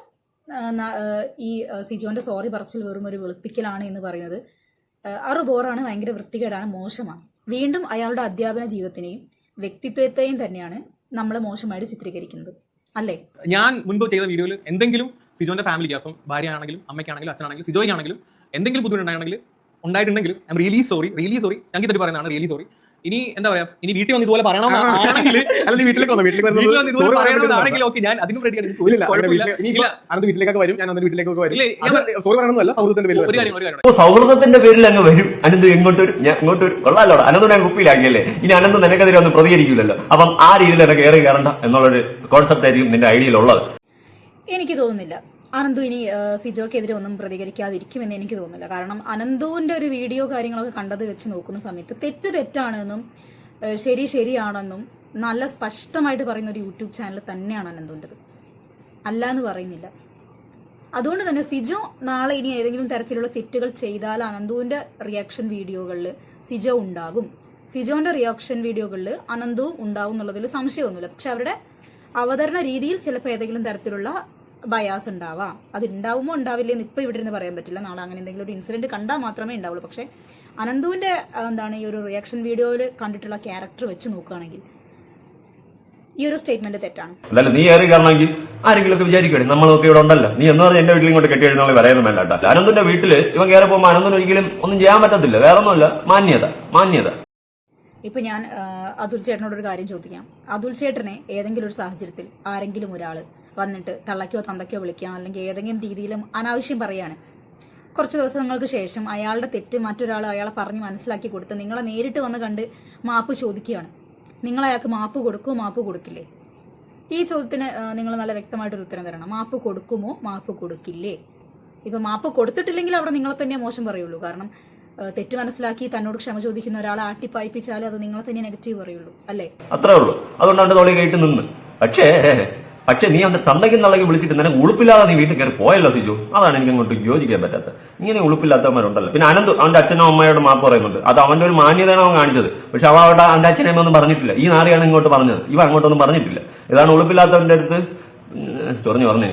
ഈ സിജോന്റെ സോറി പറച്ചിൽ വെറും ഒരു വെളുപ്പിക്കലാണ് എന്ന് പറയുന്നത്. ഏഹ് അറു ബോറാണ് ഭയങ്കര വൃത്തികേടാണ് മോശമാണ്. വീണ്ടും അയാളുടെ അധ്യാപന ജീവിതത്തിനെയും വ്യക്തിത്വത്തെയും തന്നെയാണ് നമ്മൾ മോശമായിട്ട് ചിത്രീകരിക്കുന്നത്. അല്ലേ? ഞാൻ മുൻപ് ചെയ്ത വീഡിയോയിൽ എന്തെങ്കിലും സിജോന്റെ ഫാമിലിക്ക് അപ്പം ഭാര്യ ആണെങ്കിലും അമ്മയ്ക്കാണെങ്കിലും അച്ഛനാണെങ്കിലും സിജോയ്ക്കാണെങ്കിലും എന്തെങ്കിലും ബുദ്ധിമുട്ടുണ്ടാണെങ്കിൽ ഉണ്ടായിട്ടുണ്ടെങ്കിൽ I really sorry really sorry ഞങ്ങൾക്ക് തെറ്റി പറയുന്നതാണ് റിയലി സോറി ഇനി എന്താ പറയാ ഇനി വീട്ടിൽ വന്ന് ഇതുപോലെ അനന്ത് വീട്ടിലേക്കൊക്കെ വരും ഞാൻ വീട്ടിലേക്കൊക്കെ വരും സോറി സൗഹൃദത്തിന്റെ പേരിൽ സൗഹൃദത്തിന്റെ പേരിൽ അങ്ങ് വരും അനന്ത് എങ്ങോട്ട് ഞാൻ ഇങ്ങോട്ട് കൊള്ളാലോ അനന്ത് ഞാൻ കുപ്പിയിലാക്കിയല്ലേ ഇനി അനന്ത് നിനക്കെതിരെ ഒന്നും പ്രതികരിക്കില്ലല്ലോ അപ്പം ആ രീതിയിൽ എന്നെ കയറി കയറണ്ട എന്നുള്ളൊരു കോൺസെപ്റ്റ് ആയിരിക്കും നിന്റെ ഐഡിയയിലുള്ളത് എനിക്ക് തോന്നുന്നില്ല അനന്തു ഇനി സിജോക്കെതിരെ ഒന്നും പ്രതികരിക്കാതിരിക്കുമെന്ന് എനിക്ക് തോന്നുന്നില്ല. കാരണം അനന്തുവിന്റെ ഒരു വീഡിയോ കാര്യങ്ങളൊക്കെ കണ്ടത് വെച്ച് നോക്കുന്ന സമയത്ത് തെറ്റ് തെറ്റാണെന്നും ശരി ശരിയാണെന്നും നല്ല സ്പഷ്ടമായിട്ട് പറയുന്ന ഒരു യൂട്യൂബ് ചാനൽ തന്നെയാണ് അനന്തുവിന്റെത്. അല്ല എന്ന് പറയുന്നില്ല. അതുകൊണ്ട് തന്നെ സിജോ നാളെ ഇനി ഏതെങ്കിലും തരത്തിലുള്ള തെറ്റുകൾ ചെയ്താൽ അനന്തുവിന്റെ റിയാക്ഷൻ വീഡിയോകളിൽ സിജോ ഉണ്ടാകും. സിജോന്റെ റിയാക്ഷൻ വീഡിയോകളിൽ അനന്തു ഉണ്ടാവും എന്നുള്ളതിൽ സംശയമൊന്നുമില്ല. പക്ഷെ അവരുടെ അവതരണ രീതിയിൽ ചിലപ്പോൾ ഏതെങ്കിലും തരത്തിലുള്ള ബയാസ് ഉണ്ടാവാം. അത് ഉണ്ടാവുമോ ഉണ്ടാവില്ലേ എന്ന് ഇപ്പൊ ഇവിടെ ഇരുന്ന് പറയാൻ പറ്റില്ല. നാളെ അങ്ങനെ എന്തെങ്കിലും ഒരു ഇൻസിഡന്റ് കണ്ടാൽ മാത്രമേ ഉണ്ടാവുള്ളൂ. പക്ഷേ അനന്തുവിന്റെ എന്താണ് ഈ ഒരു റിയാക്ഷൻ വീഡിയോയിൽ കണ്ടിട്ടുള്ള ക്യാരക്ടർ വെച്ച് നോക്കുകയാണെങ്കിൽ ഈ ഒരു സ്റ്റേറ്റ്മെന്റ് തെറ്റാണ്. അതല്ല നീ ഏറി കാരണമെങ്കിൽ ആരെങ്കിലും ഒക്കെ വിചാരിക്കണേ നമ്മളൊക്കെ ഇവിടെ ഉണ്ടല്ലോ. നീ എന്ന് പറഞ്ഞാൽ എന്റെ വീട്ടിൽ ഇങ്ങോട്ട് കെട്ടി എഴുതുന്ന പറയുന്നു വേണ്ട അനന്തിന്റെ വീട്ടിൽ ഇവൻ കയറി പോകുമ്പോൾ അനന്തന് ഒരിക്കലും ഒന്നും ചെയ്യാൻ പറ്റത്തില്ല. വേറെ ഒന്നുമല്ല. മാന്യത മാന്യത. ഇപ്പൊ ഞാൻ അതുൽ ചേട്ടനോട് ഒരു കാര്യം ചോദിക്കാം. അതുൽ ചേട്ടനെ ഏതെങ്കിലും ഒരു സാഹചര്യത്തിൽ ആരെങ്കിലും ഒരാൾ വന്നിട്ട് തള്ളക്കോ തന്തക്കോ വിളിക്കുക അല്ലെങ്കിൽ ഏതെങ്കിലും രീതിയിലും അനാവശ്യം പറയുകയാണ് കുറച്ച് ദിവസങ്ങൾക്ക് ശേഷം അയാളുടെ തെറ്റ് മറ്റൊരാൾ അയാളെ പറഞ്ഞ് മനസ്സിലാക്കി കൊടുത്ത് നിങ്ങളെ നേരിട്ട് വന്ന് കണ്ട് മാപ്പ് ചോദിക്കുകയാണ്. നിങ്ങൾ അയാൾക്ക് മാപ്പ് കൊടുക്കുമോ? മാപ്പ് കൊടുക്കില്ലേ? ഈ ചോദ്യത്തിന് നിങ്ങൾ നല്ല വ്യക്തമായിട്ടൊരു ഉത്തരം തരണം. മാപ്പ് കൊടുക്കുമോ? മാപ്പ് കൊടുക്കില്ലേ? ഇപ്പൊ മാപ്പ് കൊടുത്തിട്ടില്ലെങ്കിൽ അവിടെ നിങ്ങളെ തന്നെ മോശം പറയുള്ളൂ. കാരണം തെറ്റ് മനസ്സിലാക്കി തന്നോട് ക്ഷമ ചോദിക്കുന്ന ഒരാളെ ആട്ടിപ്പായിപ്പിച്ചാൽ അത് നിങ്ങളെ തന്നെ നെഗറ്റീവ് പറയുള്ളൂ. അല്ലേ? അത്രേ ഉള്ളൂ. അതുകൊണ്ടാണ് നിന്ന്. പക്ഷേ പക്ഷെ നീ അവന്റെ തന്തയ്ക്കും തള്ളയ്ക്കും വിളിച്ചിട്ട് നിനക്ക് ഉളുപ്പില്ലാതെ നീ വീട്ടിൽ കയറി പോയല്ലോ സിജു? അതാണ് എനിക്ക് അങ്ങോട്ട് യോജിക്കാൻ പറ്റാത്തത്. ഇങ്ങനെ ഉളുപ്പില്ലാത്തവന്മാരുണ്ടല്ലോ. പിന്നെ അനന്ത് അവന്റെ അച്ഛനോ അമ്മയോട് മാപ്പ് പറയുന്നുണ്ട്. അത് അവന്റെ ഒരു മാന്യതയാണ് അവൻ കാണിച്ചത്. പക്ഷെ അവ അവിടെ അവന്റെ അച്ഛനെ ഒന്നും പറഞ്ഞിട്ടില്ല. ഈ നാറിയാണ് ഇങ്ങോട്ട് പറഞ്ഞത്. ഇവ അങ്ങോട്ടൊന്നും പറഞ്ഞിട്ടില്ല. ഇതാണ് ഉളുപ്പില്ലാത്തവന്റെ അടുത്ത്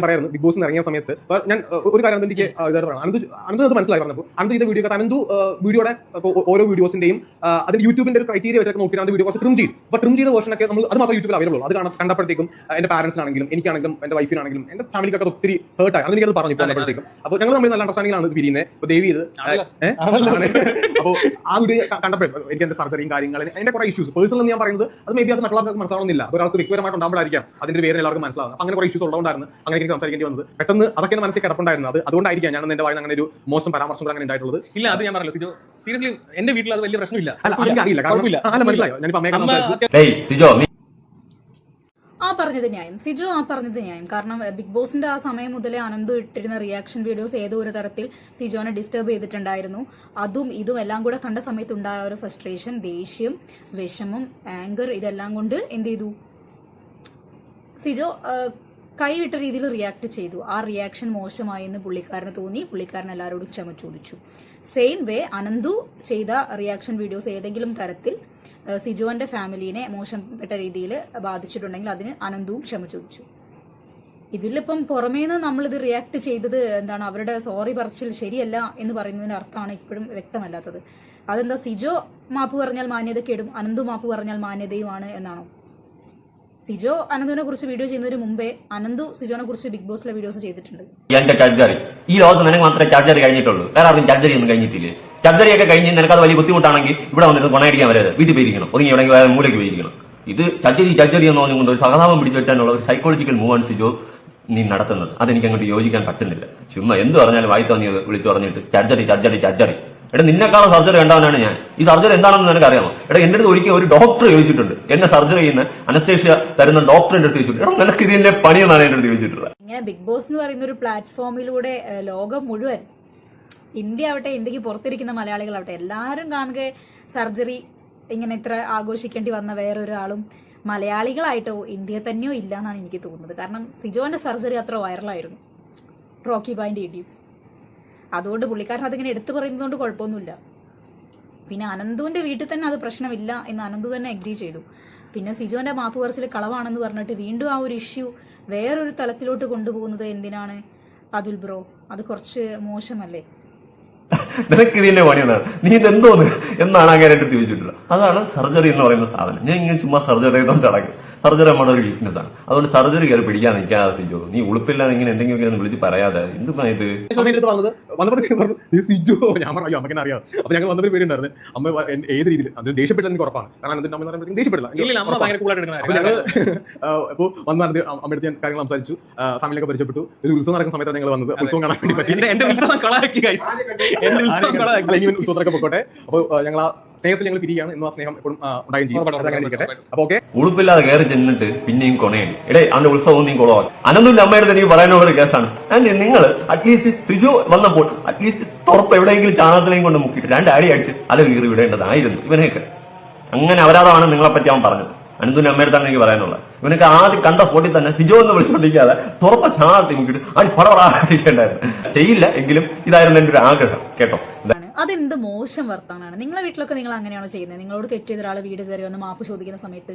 പറയായിരുന്നു ബിഗ് ബോസിൽ ഇറങ്ങിയ സമയത്ത്. ഞാൻ ഒരു കാര്യം അനന്തിക്ക് എനിക്ക് അനന്ത് അനന്ത് അത് മനസ്സിലായി പറഞ്ഞപ്പോൾ. അനന്ത് ചെയ്ത വീഡിയോ അനന്തു വീഡിയോടെ വീഡിയോയുടെ ഓരോ വീഡിയോസിന്റെയും അതിൽ യൂട്യൂബിന്റെ ഒരു ക്രൈറ്റീരിയ വെച്ചൊക്കെ നോക്കിയിട്ട് അത് വീഡിയോ കുറച്ച് ട്രിം ചെയ്തു. അപ്പൊ ട്രിം ചെയ്ത വേർഷൻ ഒക്കെ നമ്മൾ അത് മാത്രം യൂട്യൂബിൽ അവൈലബിൾ അത് കണ്ടപ്പോഴത്തേക്കും എന്റെ പാരന്റ്സിനാണെങ്കിലും എനിക്കാണെങ്കിലും എന്റെ വൈഫിനാണെങ്കിലും എന്റെ ഫാമിലിക്കൊക്കെ ഒത്തിരി ഹേർട്ട് ആയി. അത് എനിക്കത് പറഞ്ഞു കണ്ടപ്പോഴത്തേക്കും അപ്പോൾ ഞങ്ങൾ തമ്മിൽ നല്ല അണ്ടർസ്റ്റാൻഡിംഗ് ആണ് പിരിയുന്നത് അപ്പൊ ദേവി ഇത് അപ്പോൾ ആ വീഡിയോ കണ്ടപ്പോൾ എനിക്ക് എന്റെ സർജറിയും കാര്യങ്ങളും എന്റെ കുറെ ഇഷ്യൂസ് പേഴ്സണൽ ഞാൻ പറയുന്നത് അത് മേ ബി അത് മറ്റുള്ളവർക്ക് മനസ്സിലാവുന്നില്ല ഒരാൾക്ക് വ്യക്തിപരമായിട്ട് ഉണ്ടാകുമ്പോഴായിരിക്കാം അതിന്റെ വേദന എല്ലാവർക്കും മനസ്സിലാവുന്നത് അങ്ങനെ കുറെ ഇഷ്യൂസ് ഉള്ളതുകൊണ്ടായിരുന്നു അങ്ങനെ എനിക്ക് സംസാരിക്കേണ്ടി വന്നത്. പെട്ടെന്ന് അതൊക്കെ മനസ്സിൽ കിടപ്പുണ്ടായിരുന്നു അത് അതുകൊണ്ടായിരിക്കാം ഞാൻ എന്റെ വായിൽ അങ്ങനെ ഒരു മോശം പരാമർശം അങ്ങനെ ഉണ്ടായിട്ടുള്ളത്. ഇല്ല അത് ഞാൻ പറഞ്ഞല്ലോ. സിജോ സീരിയസ്ലി എന്റെ വീട്ടിൽ അത് വലിയ പ്രശ്നമില്ല. അറിയില്ല. കുഴപ്പമില്ല. ആ, മനസ്സിലായോ? അമ്മയെ പറഞ്ഞത് ന്യായം. സിജു ആ പറഞ്ഞത് ന്യായം. കാരണം ബിഗ് ബോസിന്റെ ആ സമയം മുതലേ അനന്തു ഇട്ടിരുന്ന റിയാക്ഷൻ വീഡിയോസ് ഏതോ ഒരു തരത്തിൽ സിജോനെ ഡിസ്റ്റർബ് ചെയ്തിട്ടുണ്ടായിരുന്നു. അതും ഇതും എല്ലാം കൂടെ കണ്ട സമയത്ത് ഉണ്ടായ ഒരു ഫ്രസ്ട്രേഷൻ ദേഷ്യം വിഷമം ആങ്കർ ഇതെല്ലാം കൊണ്ട് എന്ത് ചെയ്തു? സിജോ കൈവിട്ട രീതിയിൽ റിയാക്ട് ചെയ്തു. ആ റിയാക്ഷൻ മോശമായി എന്ന് പുള്ളിക്കാരന് തോന്നി. പുള്ളിക്കാരൻ എല്ലാവരോടും ക്ഷമ ചോദിച്ചു. സെയിം വേ അനന്തു ചെയ്ത റിയാക്ഷൻ വീഡിയോസ് ഏതെങ്കിലും തരത്തിൽ സിജോന്റെ ഫാമിലിനെ മോശപ്പെട്ട രീതിയിൽ ബാധിച്ചിട്ടുണ്ടെങ്കിൽ അതിന് അനന്തുവും ക്ഷമ ചോദിച്ചു. ഇതിലിപ്പം പുറമേന്ന് നമ്മളിത് റിയാക്ട് ചെയ്തത് എന്താണ് അവരുടെ സോറി പറച്ചിൽ ശരിയല്ല എന്ന് പറയുന്നതിന്റെ അർത്ഥമാണ് ഇപ്പോഴും വ്യക്തമല്ലാത്തത്. അതെന്താ സിജോ മാപ്പ് പറഞ്ഞാൽ മാന്യത കേടും അനന്തു മാപ്പ് പറഞ്ഞാൽ മാന്യതയുമാണ് എന്നാണോ? സിജോ അനന്തുവിനെ കുറിച്ച് വീഡിയോ ചെയ്യുന്നതിന് മുമ്പേ അനന്തു സിജോനെ കുറിച്ച് ബിഗ് ബോസിലെ വീഡിയോസ് ചെയ്തിട്ടുണ്ട്. എന്റെ ചർജറി ഈ ലോകത്ത് നിനക്ക് മാത്രമേ ചർജറി കഴിഞ്ഞിട്ടുള്ളൂ. വേറെ ആർക്കും ചർജറി ഒന്നും കഴിഞ്ഞിട്ടില്ല. ചർജറി ഒക്കെ കഴിഞ്ഞ് നിനക്ക് അത് വലിയ ബുദ്ധിമുട്ടാണെങ്കിൽ ഇവിടെ വന്നിട്ട് കൊണയടിക്കാൻ വരരുത്. വീട്ടിൽ പോയിരിക്കണം. ഒതുങ്ങി ഇവിടെ വേറെ മൂലയ്ക്ക് പോയിരിക്കണം. ഇത് ചർജറി ചർജറി എന്ന് പറഞ്ഞുകൊണ്ട് ഒരു സഹതാപം പിടിച്ചു വെച്ചാനുള്ള ഒരു സൈക്കോളജിക്കൽ മൂവ് ആണ് സിജോ നീ നടത്തുന്നത്. അതെനിക്ക് അങ്ങോട്ട് യോജിക്കാൻ പറ്റുന്നില്ല. ചുമ്മാ എന്ത് പറഞ്ഞാലും വായി തോന്നിയത് വിളിച്ചു പറഞ്ഞിട്ട് ചർജറി ചർജറി ചർജറി എടാ നിന്നെക്കാളും സർജറി കണ്ടവനാണ് ഞാൻ. ഈ സർജറി എന്താണെന്ന് നിനക്ക് അറിയാമോ എടാ എന്റെ അടുത്ത് ഒരിക്കൽ ഒരു ഡോക്ടർ ചോദിച്ചിട്ടുണ്ട്. എന്നെ സർജറി ചെയ്യുന്ന അനസ്തേഷ്യ തരുന്ന ഡോക്ടറിന്റെ അടുത്ത് ചോദിച്ചിട്ടുണ്ട്. എടാ നിനക്ക് ഇതിന്റെ പണിയെന്നാണ് എന്റെ അടുത്ത് ചോദിച്ചിട്ടുള്ളത്. ഇങ്ങനെ ബിഗ് ബോസ് എന്ന് പറയുന്ന ഒരു പ്ലാറ്റ്ഫോമിലൂടെ ലോകം മുഴുവൻ ഇന്ത്യ ആവട്ടെ ഇന്ത്യയ്ക്ക് പുറത്തിരിക്കുന്ന മലയാളികളാവട്ടെ എല്ലാവരും കാണുക സർജറി ഇങ്ങനെ ഇത്ര ആഘോഷിക്കേണ്ടി വന്ന വേറൊരാളും മലയാളികളായിട്ടോ ഇന്ത്യയിൽ തന്നെയോ ഇല്ല എന്നാണ് എനിക്ക് തോന്നുന്നത്. കാരണം സിജോന്റെ സർജറി അത്ര വൈറലായിരുന്നു. റോക്കി ബായിന്റെ ഇടിയും. അതുകൊണ്ട് പുള്ളിക്കാരൻ അതിങ്ങനെ എടുത്തു പറയുന്നതുകൊണ്ട് കുഴപ്പമൊന്നുമില്ല. പിന്നെ അനന്തുവിന്റെ വീട്ടിൽ തന്നെ അത് പ്രശ്നമില്ല എന്ന് അനന്തു തന്നെ അഗ്രി ചെയ്തു. പിന്നെ സിജോന്റെ മാപ്പ് പറച്ചിൽ കളവാണെന്ന് പറഞ്ഞിട്ട് വീണ്ടും ആ ഒരു ഇഷ്യൂ വേറൊരു തലത്തിലോട്ട് കൊണ്ടുപോകുന്നത് എന്തിനാണ്? അതുൽ ബ്രോ അത് കുറച്ച് മോശമല്ലേ? നിനക്ക് നീ ഇതെന്തോന്ന്? എന്നാണ് അങ്ങനെ അതാണ് സർജറി എന്ന് പറയുന്ന സാധനം. ഞാൻ ഇങ്ങനെ ചുമ്മാ സർജറി ചെയ്തോണ്ട് നടക്കും. സർജറി നമ്മുടെ ഒരു വീക്ക്നെസ് ആണ്. അതുകൊണ്ട് സർജറി കയറി പിടിക്കാൻ നിൽക്കാതെ സിജോ. നീ ഉളുപ്പില്ലാതെ ഇങ്ങനെ എന്തെങ്കിലും ഒന്ന് വിളിച്ച് പറയാതെ. എന്ത് ഇത്? "ഇത് ഞാൻ പറഞ്ഞു "അയ്യോ, അമ്മയ്ക്ക് അറിയാം. അപ്പൊ ഞങ്ങൾ വന്നപ്പോൾ പേരുണ്ടായിരുന്നു. അമ്മ ഏത് രീതിയിൽ? അത് ദേഷ്യപ്പെട്ടത് എനിക്ക് ഉറപ്പാണ്. കാരണം അതിന്റെ അമ്മ ദേഷ്യപ്പെടില്ല അപ്പോൾ വന്നത് അമ്മയടുത്ത് ഞാൻ കാര്യങ്ങൾ സംസാരിച്ചു. ഫാമിലിയൊക്കെ പരിചയപ്പെട്ടു. ഒരു ഉത്സവം നടക്കുന്ന സമയത്താണ് ഞങ്ങൾ വന്നത്. ഉത്സവം കാണാൻ വേണ്ടി പറ്റി. എന്റെ ഉത്സവം കളാക്കി ഉത്സവം കളാക്കി അല്ല, ഇനി ഇവൻ ഉത്സവത്തിനൊക്കെ പൊക്കോട്ടെ അപ്പോൾ ഞങ്ങൾ ആ സ്നേഹത്തിൽ ഞങ്ങൾ പിരിയാണ് ഇന്നും ആ സ്നേഹം എപ്പോഴും ഉണ്ടായും ചെയ്യും. അപ്പൊ ഓക്കെ. ഉളുപ്പില്ലാതെ കയറി ചെന്നിട്ട് പിന്നെയും കൊണയടി എടേ അവന്റെ ഉത്സവം നീ കൊളവാക്കി അനന്തുല്ല അമ്മയുടെ എനിക്ക് പറയാനുള്ള ഒരു കേസാണ്. ആൻഡ് നിങ്ങൾ അറ്റ്ലീസ്റ്റ് സിജു വന്നപ്പോൾ അറ്റ്ലീസ്റ്റ് തുറപ്പ് എവിടെയെങ്കിലും ചാണകത്തിലേയും കൊണ്ട് മുക്കിട്ട് രണ്ട് അടി അടിച്ച് അല്ല കീറി വിടേണ്ടതായിരുന്നു ഇവനെയൊക്കെ. അങ്ങനെ അപരാധമാണ് നിങ്ങളെ പറ്റി അവൻ പറഞ്ഞത്. അനന്തുല്ല അമ്മയുടെ എനിക്ക് പറയാനുള്ളത്. ഇവനൊക്കെ ആദ്യം കണ്ട ഫോട്ടിൽ തന്നെ സിജോ എന്ന് വിളിച്ചോണ്ടിരിക്കാതെ തുറപ്പ ചാണകത്തിൽ മുക്കിയിട്ട് അടി പടപടാടിക്കേണ്ടായിരുന്നു ചെയ്യില്ല എങ്കിലും ഇതായിരുന്നു എന്റെ ഒരു ആഗ്രഹം. കേട്ടോ? അതെന്ത് മോശം വർത്താനാണ്? നിങ്ങളെ വീട്ടിലൊക്കെ നിങ്ങൾ അങ്ങനെയാണോ ചെയ്യുന്നത്? നിങ്ങളോട് തെറ്റ് ചെയ്ത ഒരാൾ വീട് കയറി വന്ന് മാപ്പ് ചോദിക്കുന്ന സമയത്ത്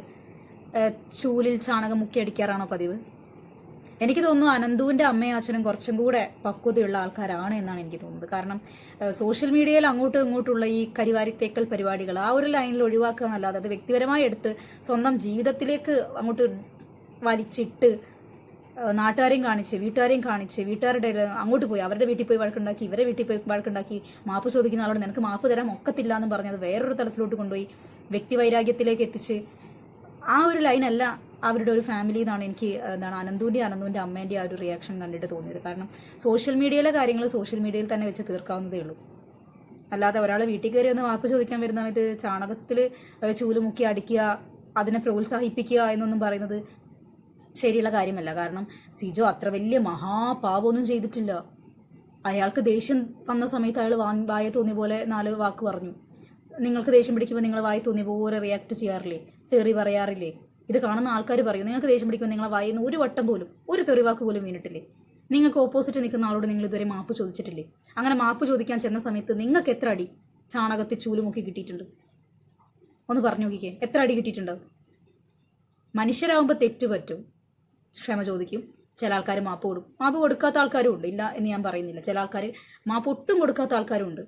ചൂലിൽ ചാണകം മുക്കി അടിക്കാറാണോ പതിവ്? എനിക്ക് തോന്നുന്നു അനന്തുവിന്റെ അമ്മയും അച്ഛനും കുറച്ചും കൂടെ പക്വതയുള്ള ആൾക്കാരാണ് എന്നാണ് എനിക്ക് തോന്നുന്നത്. കാരണം സോഷ്യൽ മീഡിയയിൽ അങ്ങോട്ടും ഇങ്ങോട്ടുള്ള ഈ കരിവാരിത്തേക്കൽ പരിപാടികൾ ആ ഒരു ലൈനിൽ ഒഴിവാക്കുക എന്നല്ലാതെ അത് വ്യക്തിപരമായി എടുത്ത് സ്വന്തം ജീവിതത്തിലേക്ക് അങ്ങോട്ട് വലിച്ചിട്ട് നാട്ടുകാരെയും കാണിച്ച് വീട്ടുകാരെയും കാണിച്ച് വീട്ടുകാരുടെ അങ്ങോട്ട് പോയി അവരുടെ വീട്ടിൽ പോയി വഴക്കുണ്ടാക്കി ഇവരെ വീട്ടിൽ പോയി വഴക്കുണ്ടാക്കി മാപ്പ് ചോദിക്കുന്ന ആളോട് നിനക്ക് മാപ്പ് തരാൻ ഒക്കത്തില്ല എന്ന് പറഞ്ഞത് വേറൊരു തലത്തിലോട്ട് കൊണ്ടുപോയി വ്യക്തിവൈരാഗ്യത്തിലേക്ക് എത്തിച്ച് ആ ഒരു ലൈനല്ല അവരുടെ ഒരു ഫാമിലി എന്നാണ് എനിക്ക് എന്താണ് അനന്തുവിന്റെ അനന്തുവിന്റെ അമ്മേന്റെ ആ ഒരു റിയാക്ഷൻ കണ്ടിട്ട് തോന്നിയത്. കാരണം സോഷ്യൽ മീഡിയയിലെ കാര്യങ്ങൾ സോഷ്യൽ മീഡിയയിൽ തന്നെ വെച്ച് തീർക്കാവുന്നതേ ഉള്ളൂ. അല്ലാതെ ഒരാൾ വീട്ടിൽ കയറി ഒന്ന് വാക്ക് ചോദിക്കാൻ വരുന്ന സമയത്ത് ചാണകത്തിൽ ചൂൽ മുക്കി അടിക്കുക അതിനെ പ്രോത്സാഹിപ്പിക്കുക എന്നൊന്നും പറയുന്നത് ശരിയുള്ള കാര്യമല്ല. കാരണം സിജോ അത്ര വലിയ മഹാപാപമൊന്നും ചെയ്തിട്ടില്ല. അയാൾക്ക് ദേഷ്യം വന്ന സമയത്ത് അയാൾ വായ തോന്നിയ പോലെ നാല് വാക്ക് പറഞ്ഞു. നിങ്ങൾക്ക് ദേഷ്യം പിടിക്കുമ്പോൾ നിങ്ങൾ വായി തോന്നിയ പോലെ റിയാക്ട് ചെയ്യാറില്ലേ? തെറി പറയാറില്ലേ? ഇത് കാണുന്ന ആൾക്കാർ പറയും നിങ്ങൾക്ക് ദേഷ്യം പിടിക്കുമ്പോൾ നിങ്ങളെ വായിന്ന് ഒരു വട്ടം പോലും ഒരു തെറിവാക്ക് പോലും വീണിട്ടില്ലേ? നിങ്ങൾക്ക് ഓപ്പോസിറ്റ് നിൽക്കുന്ന ആളോട് നിങ്ങൾ ഇതുവരെ മാപ്പ് ചോദിച്ചിട്ടില്ലേ? അങ്ങനെ മാപ്പ് ചോദിക്കാൻ ചെന്ന സമയത്ത് നിങ്ങൾക്ക് എത്ര അടി ചാണകത്തിൽ ചൂലുമുക്കി കിട്ടിയിട്ടുണ്ട്? ഒന്ന് പറഞ്ഞു നോക്കിക്കേ എത്ര അടി കിട്ടിയിട്ടുണ്ട്? മനുഷ്യരാകുമ്പോൾ തെറ്റ് പറ്റും. ക്ഷമ ചോദിക്കും. ചില ആൾക്കാർ മാപ്പ് കൊടുക്കും മാപ്പ് കൊടുക്കാത്ത ആൾക്കാരും ഉണ്ട്. ഇല്ല എന്ന് ഞാൻ പറയുന്നില്ല. ചില ആൾക്കാർ മാപ്പ് ഒട്ടും കൊടുക്കാത്ത ആൾക്കാരും ഉണ്ട്.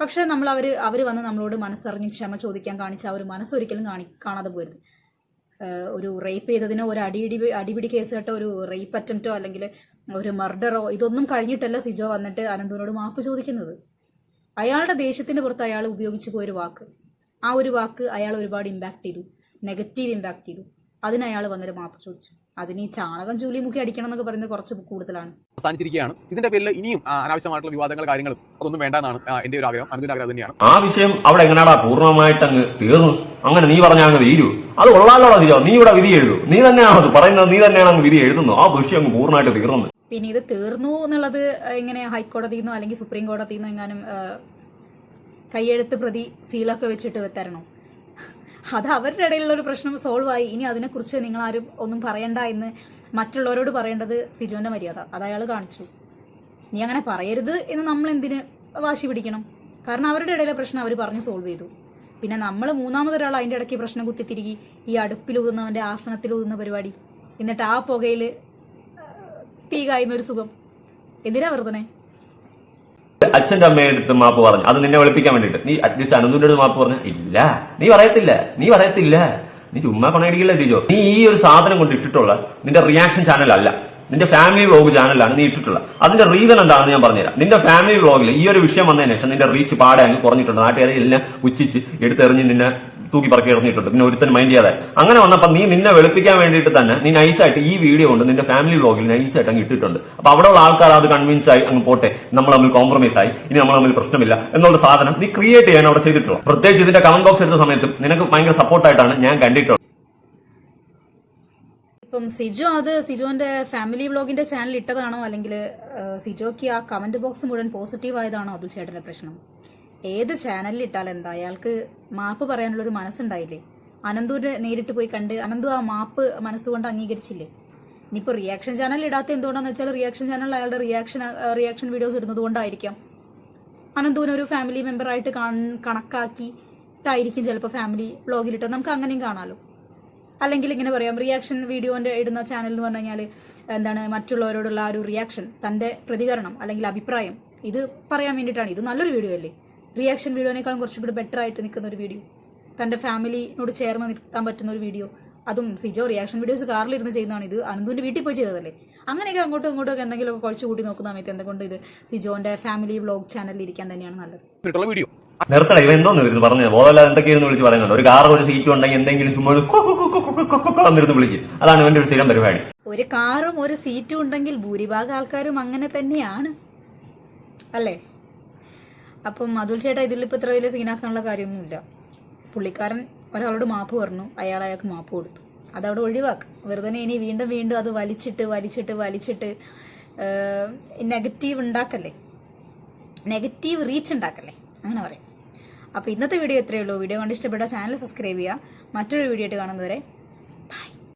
പക്ഷേ നമ്മൾ അവർ അവർ വന്ന് നമ്മളോട് മനസ്സറിഞ്ഞ് ക്ഷമ ചോദിക്കാൻ കാണിച്ച ആ ഒരു മനസ്സൊരിക്കലും കാണി കാണാതെ പോരുത്. ഒരു റേപ്പ് ചെയ്തതിനോ ഒരു അടിയിടി അടിപിടി കേസ് കേട്ടോ ഒരു റേപ്പ് അറ്റംപ്റ്റോ അല്ലെങ്കിൽ ഒരു മർഡറോ ഇതൊന്നും കഴിഞ്ഞിട്ടല്ല സിജോ വന്നിട്ട് അനന്തുവിനോട് മാപ്പ് ചോദിക്കുന്നത്. അയാളുടെ ദേഷ്യത്തിന് പുറത്ത് അയാൾ ഉപയോഗിച്ചു പോയൊരു വാക്ക്. ആ ഒരു വാക്ക് അയാൾ ഒരുപാട് ഇമ്പാക്ട് ചെയ്തു. നെഗറ്റീവ് ഇമ്പാക്ട് ചെയ്തു. അതിന് അയാൾ വന്നിട്ട് മാപ്പ് ചോദിച്ചു. അതിന് ഈ ചാണകം ചൂലി മുക്കി അടിക്കണം എന്നൊക്കെ പറയുന്നത് കുറച്ച് കൂടുതലാണ്. അവസാനിച്ചിരിക്കുകയാണ്. ഇതിന്റെ പേരിൽ ഇനിയും അനാവശ്യമായിട്ടുള്ള വിവാദങ്ങൾ കാര്യങ്ങളും അതൊന്നും വേണ്ടെന്നാണ് എന്റെ ഒരു ആഗ്രഹം. അതിന്റെ ആഗ്രഹം തന്നെയാണ്. ആ വിഷയം അവിടെ എങ്ങനെയാടാ പൂർണമായിട്ട് അങ്ങ് തീർന്നു? അങ്ങനെ നീ പറഞ്ഞ അങ്ങ് തീരൂ. അത് ഉള്ളാലോടാ തീരോ നീ ഇവിടെ വിധി എഴുതൂ. നീ തന്നെയാണ് അത് പറയുന്നത് നീ തന്നെയാണ് അങ്ങ് വിധി എഴുതുന്നു ആ വിഷയം അങ്ങ് പൂർണമായിട്ട് തീർന്നു. പിന്നെ ഇത് തീർന്നു എന്നുള്ളത് എങ്ങനെ ഹൈക്കോടതി നിന്നോ അല്ലെങ്കിൽ സുപ്രീം കോടതി നിന്നോ എങ്ങാനും കൈയെഴുത്ത് പ്രതി സീലൊക്കെ വെച്ചിട്ട് തരണോ? അത് അവരുടെ ഇടയിലുള്ള ഒരു പ്രശ്നം സോൾവ് ആയി. ഇനി അതിനെക്കുറിച്ച് നിങ്ങൾ ആരും ഒന്നും പറയണ്ട എന്ന് മറ്റുള്ളവരോട് പറയേണ്ടത് സിജുവിന്റെ മര്യാദ. അത് അയാൾ കാണിച്ചു. നീ അങ്ങനെ പറയരുത് എന്ന് നമ്മൾ എന്തിന് വാശി പിടിക്കണം? കാരണം അവരുടെ ഇടയിലെ പ്രശ്നം അവർ പറഞ്ഞ് സോൾവ് ചെയ്തു. പിന്നെ നമ്മൾ മൂന്നാമതൊരാൾ അതിന്റെ ഇടയ്ക്ക് പ്രശ്നം കുത്തിത്തിരികി ഈ അടുപ്പിലൂതുന്നവന്റെ ആസനത്തിലൂതുന്ന പരിപാടി. എന്നിട്ട് ആ പുകയിൽ തീ കായുന്ന ഒരു സുഖം. എന്തിനാ വെറുതെ അച്ഛന്റെ അമ്മയുടെ അടുത്ത് മാപ്പ് പറഞ്ഞു. അത് നിന്നെ വെളുപ്പിക്കാൻ വേണ്ടിട്ട് നീ അറ്റ്ലീസ്റ്റ് അനന്തുന്റെ അടുത്ത് മാപ്പ് പറഞ്ഞു. ഇല്ല. നീ പറയത്തില്ല. നീ പറയത്തില്ല. നീ ചുമ്മാ കൊണയടിക്കില്ല ടീച്ചോ നീ ഈ ഒരു സാധനം കൊണ്ട് ഇട്ടിട്ടുള്ള നിന്റെ റിയാക്ഷൻ ചാനൽ അല്ല. നിന്റെ ഫാമിലി വ്ലോഗ് ചാനലാണ് നീ ഇട്ടിട്ടുള്ളത് അതിന്റെ റീസൺ എന്താണെന്ന് ഞാൻ പറഞ്ഞുതരാം. നിന്റെ ഫാമിലി വ്ലോഗിൽ ഈ ഒരു വിഷയം വന്നതിന് ശേഷം നിന്റെ റീച്ച് പാടെ അങ്ങ് കുറഞ്ഞിട്ടുണ്ട്. നാട്ടുകാരെ എല്ലാം ഉച്ചിച്ച് എടുത്തെറിഞ്ഞ് നിന്നെ തൂക്കി പറക്കി ഇറങ്ങിയിട്ടുണ്ട്. പിന്നെ ഒരുത്തൻ മൈൻഡ് ചെയ്യാതെ. അങ്ങനെ വന്നപ്പോൾ നീ നിന്നെ വെളുപ്പിക്കാൻ വേണ്ടിയിട്ട് തന്നെ നീ നൈസായിട്ട് ഈ വീഡിയോ കൊണ്ട് നിന്റെ ഫാമിലി വ്ലോഗിൽ നൈസായിട്ട് അങ്ങ് ഇട്ടിട്ടുണ്ട്. അപ്പൊ അവിടെ ഉള്ള ആൾക്കാർ അത് കൺവിൻസ് ആയി അങ്ങ് പോട്ടെ. നമ്മൾ തമ്മിൽ കോംപ്രമൈസ് ആയി. ഇനി നമ്മൾ തമ്മിൽ പ്രശ്നമില്ല. എന്നുള്ള സാധനം നീ ക്രിയേറ്റ് ചെയ്യാൻ അവിടെ ചെയ്തിട്ടുള്ളൂ. പ്രത്യേകിച്ച് ഇതിന്റെ കമന്റ് ബോക്സ് എടുത്ത സമയത്തും നിനക്ക് ഭയങ്കര സപ്പോർട്ടായിട്ടാണ് ഞാൻ കണ്ടിട്ടുള്ളത്. ഇപ്പം സിജു അത് സിജോന്റെ ഫാമിലി വ്ലോഗിന്റെ ചാനൽ ഇട്ടതാണോ? അല്ലെങ്കിൽ സിജോക്ക് ആ കമന്റ് ബോക്സ് മുഴുവൻ പോസിറ്റീവ് ആയതാണോ അതുൽ ചേട്ടന്റെ പ്രശ്നം? ഏത് ചാനലിൽ ഇട്ടാൽ എന്താ അയാൾക്ക് മാപ്പ് പറയാനുള്ള ഒരു മനസ്സുണ്ടായില്ലേ? അനന്തുവിനെ നേരിട്ട് പോയി കണ്ട് അനന്തു ആ മാപ്പ് മനസ്സുകൊണ്ട് അംഗീകരിച്ചില്ലേ? ഇനിയിപ്പോൾ റിയാക്ഷൻ ചാനൽ ഇടാത്ത എന്തുകൊണ്ടാന്ന് വെച്ചാൽ റിയാക്ഷൻ ചാനൽ അയാളുടെ റിയാക്ഷൻ റിയാക്ഷൻ വീഡിയോസ് ഇടുന്നത് കൊണ്ടായിരിക്കാം. അനന്തുവിനെ ഒരു ഫാമിലി മെമ്പറായിട്ട് കണക്കാക്കിയിട്ടായിരിക്കും ചിലപ്പോൾ ഫാമിലി വ്ളോഗിലിട്ട് നമുക്ക് അങ്ങനെയും കാണാമല്ലോ അല്ലെങ്കിൽ ഇങ്ങനെ പറയാം റിയാക്ഷൻ വീഡിയോന്റെ ഇടുന്ന ചാനൽ എന്ന് പറഞ്ഞു കഴിഞ്ഞാൽ എന്താണ് മറ്റുള്ളവരോടുള്ള ആ ഒരു റിയാക്ഷൻ തന്റെ പ്രതികരണം അല്ലെങ്കിൽ അഭിപ്രായം ഇത് പറയാൻ വേണ്ടിയിട്ടാണ്. ഇത് നല്ലൊരു വീഡിയോ അല്ലേ? റിയാക്ഷൻ വീഡിയോനേക്കാളും കുറച്ചും കൂടി ബെറ്റർ ആയിട്ട് നിൽക്കുന്ന ഒരു വീഡിയോ തന്റെ ഫാമിലിനോട് ചേർന്ന് നിൽക്കാൻ പറ്റുന്ന ഒരു വീഡിയോ അതും സിജോ റിയാക്ഷൻ വീഡിയോസ് കാറിലിരുന്ന് ചെയ്യുന്നതാണ് ഇത്. അനന്തുവിന്റെ വീട്ടിൽ പോയി ചെയ്തതല്ലേ? അങ്ങനെയൊക്കെ അങ്ങോട്ടും ഇങ്ങോട്ടും ഒക്കെ എന്തെങ്കിലുമൊക്കെ കുറച്ച് കൂട്ടി നോക്കുന്ന സമയത്ത് എന്തുകൊണ്ട് ഇത് സിജോന്റെ ഫാമിലി വ്ളോഗ് ചാനലിൽ ഇരിക്കാൻ തന്നെയാണ് നല്ലത്? വീഡിയോ നിർത്തട ഇവ എന്തോന്ന് വരുന്നു പറഞ്ഞു ബോധമല്ലാതെ എന്തൊക്കെയായിരുന്നു വിളിച്ച് പറയുന്നുണ്ട്. ഒരു കാർ ഒരു സീറ്റ് ഉണ്ടെങ്കിൽ എന്തെങ്കിലും ചുമ്മാ വിളിക്കും. അതാണ് ഇവന്റെ ഒരു സ്ഥിരം പരിപാടി. ഒരു കാറും ഒരു സീറ്റും ഉണ്ടെങ്കിൽ ഭൂരിഭാഗം ആൾക്കാരും അങ്ങനെ തന്നെയാണ്. അല്ലേ? അപ്പം മധുൽ ചേട്ടാ ഇതിലിപ്പോൾ ഇത്ര വലിയ സീനാക്കാനുള്ള കാര്യമൊന്നുമില്ല. പുള്ളിക്കാരൻ ഒരാളോട് മാപ്പ് പറഞ്ഞു അയാൾ അയാൾക്ക് മാപ്പ് കൊടുത്തു. അതവിടെ ഒഴിവാക്കുക വെറുതെ ഇനി വീണ്ടും വീണ്ടും അത് വലിച്ചിട്ട് വലിച്ചിട്ട് വലിച്ചിട്ട് നെഗറ്റീവ് ഉണ്ടാക്കല്ലേ? നെഗറ്റീവ് റീച്ച് ഉണ്ടാക്കല്ലേ? അങ്ങനെ പറയാം. അപ്പോൾ ഇന്നത്തെ വീഡിയോ എത്രയേ ഉള്ളൂ. വീഡിയോ കണ്ട് ഇഷ്ടപ്പെട്ട ചാനൽ സബ്സ്ക്രൈബ് ചെയ്യുക. മറ്റൊരു വീഡിയോ ആയിട്ട് കാണുന്നവരെ ബൈ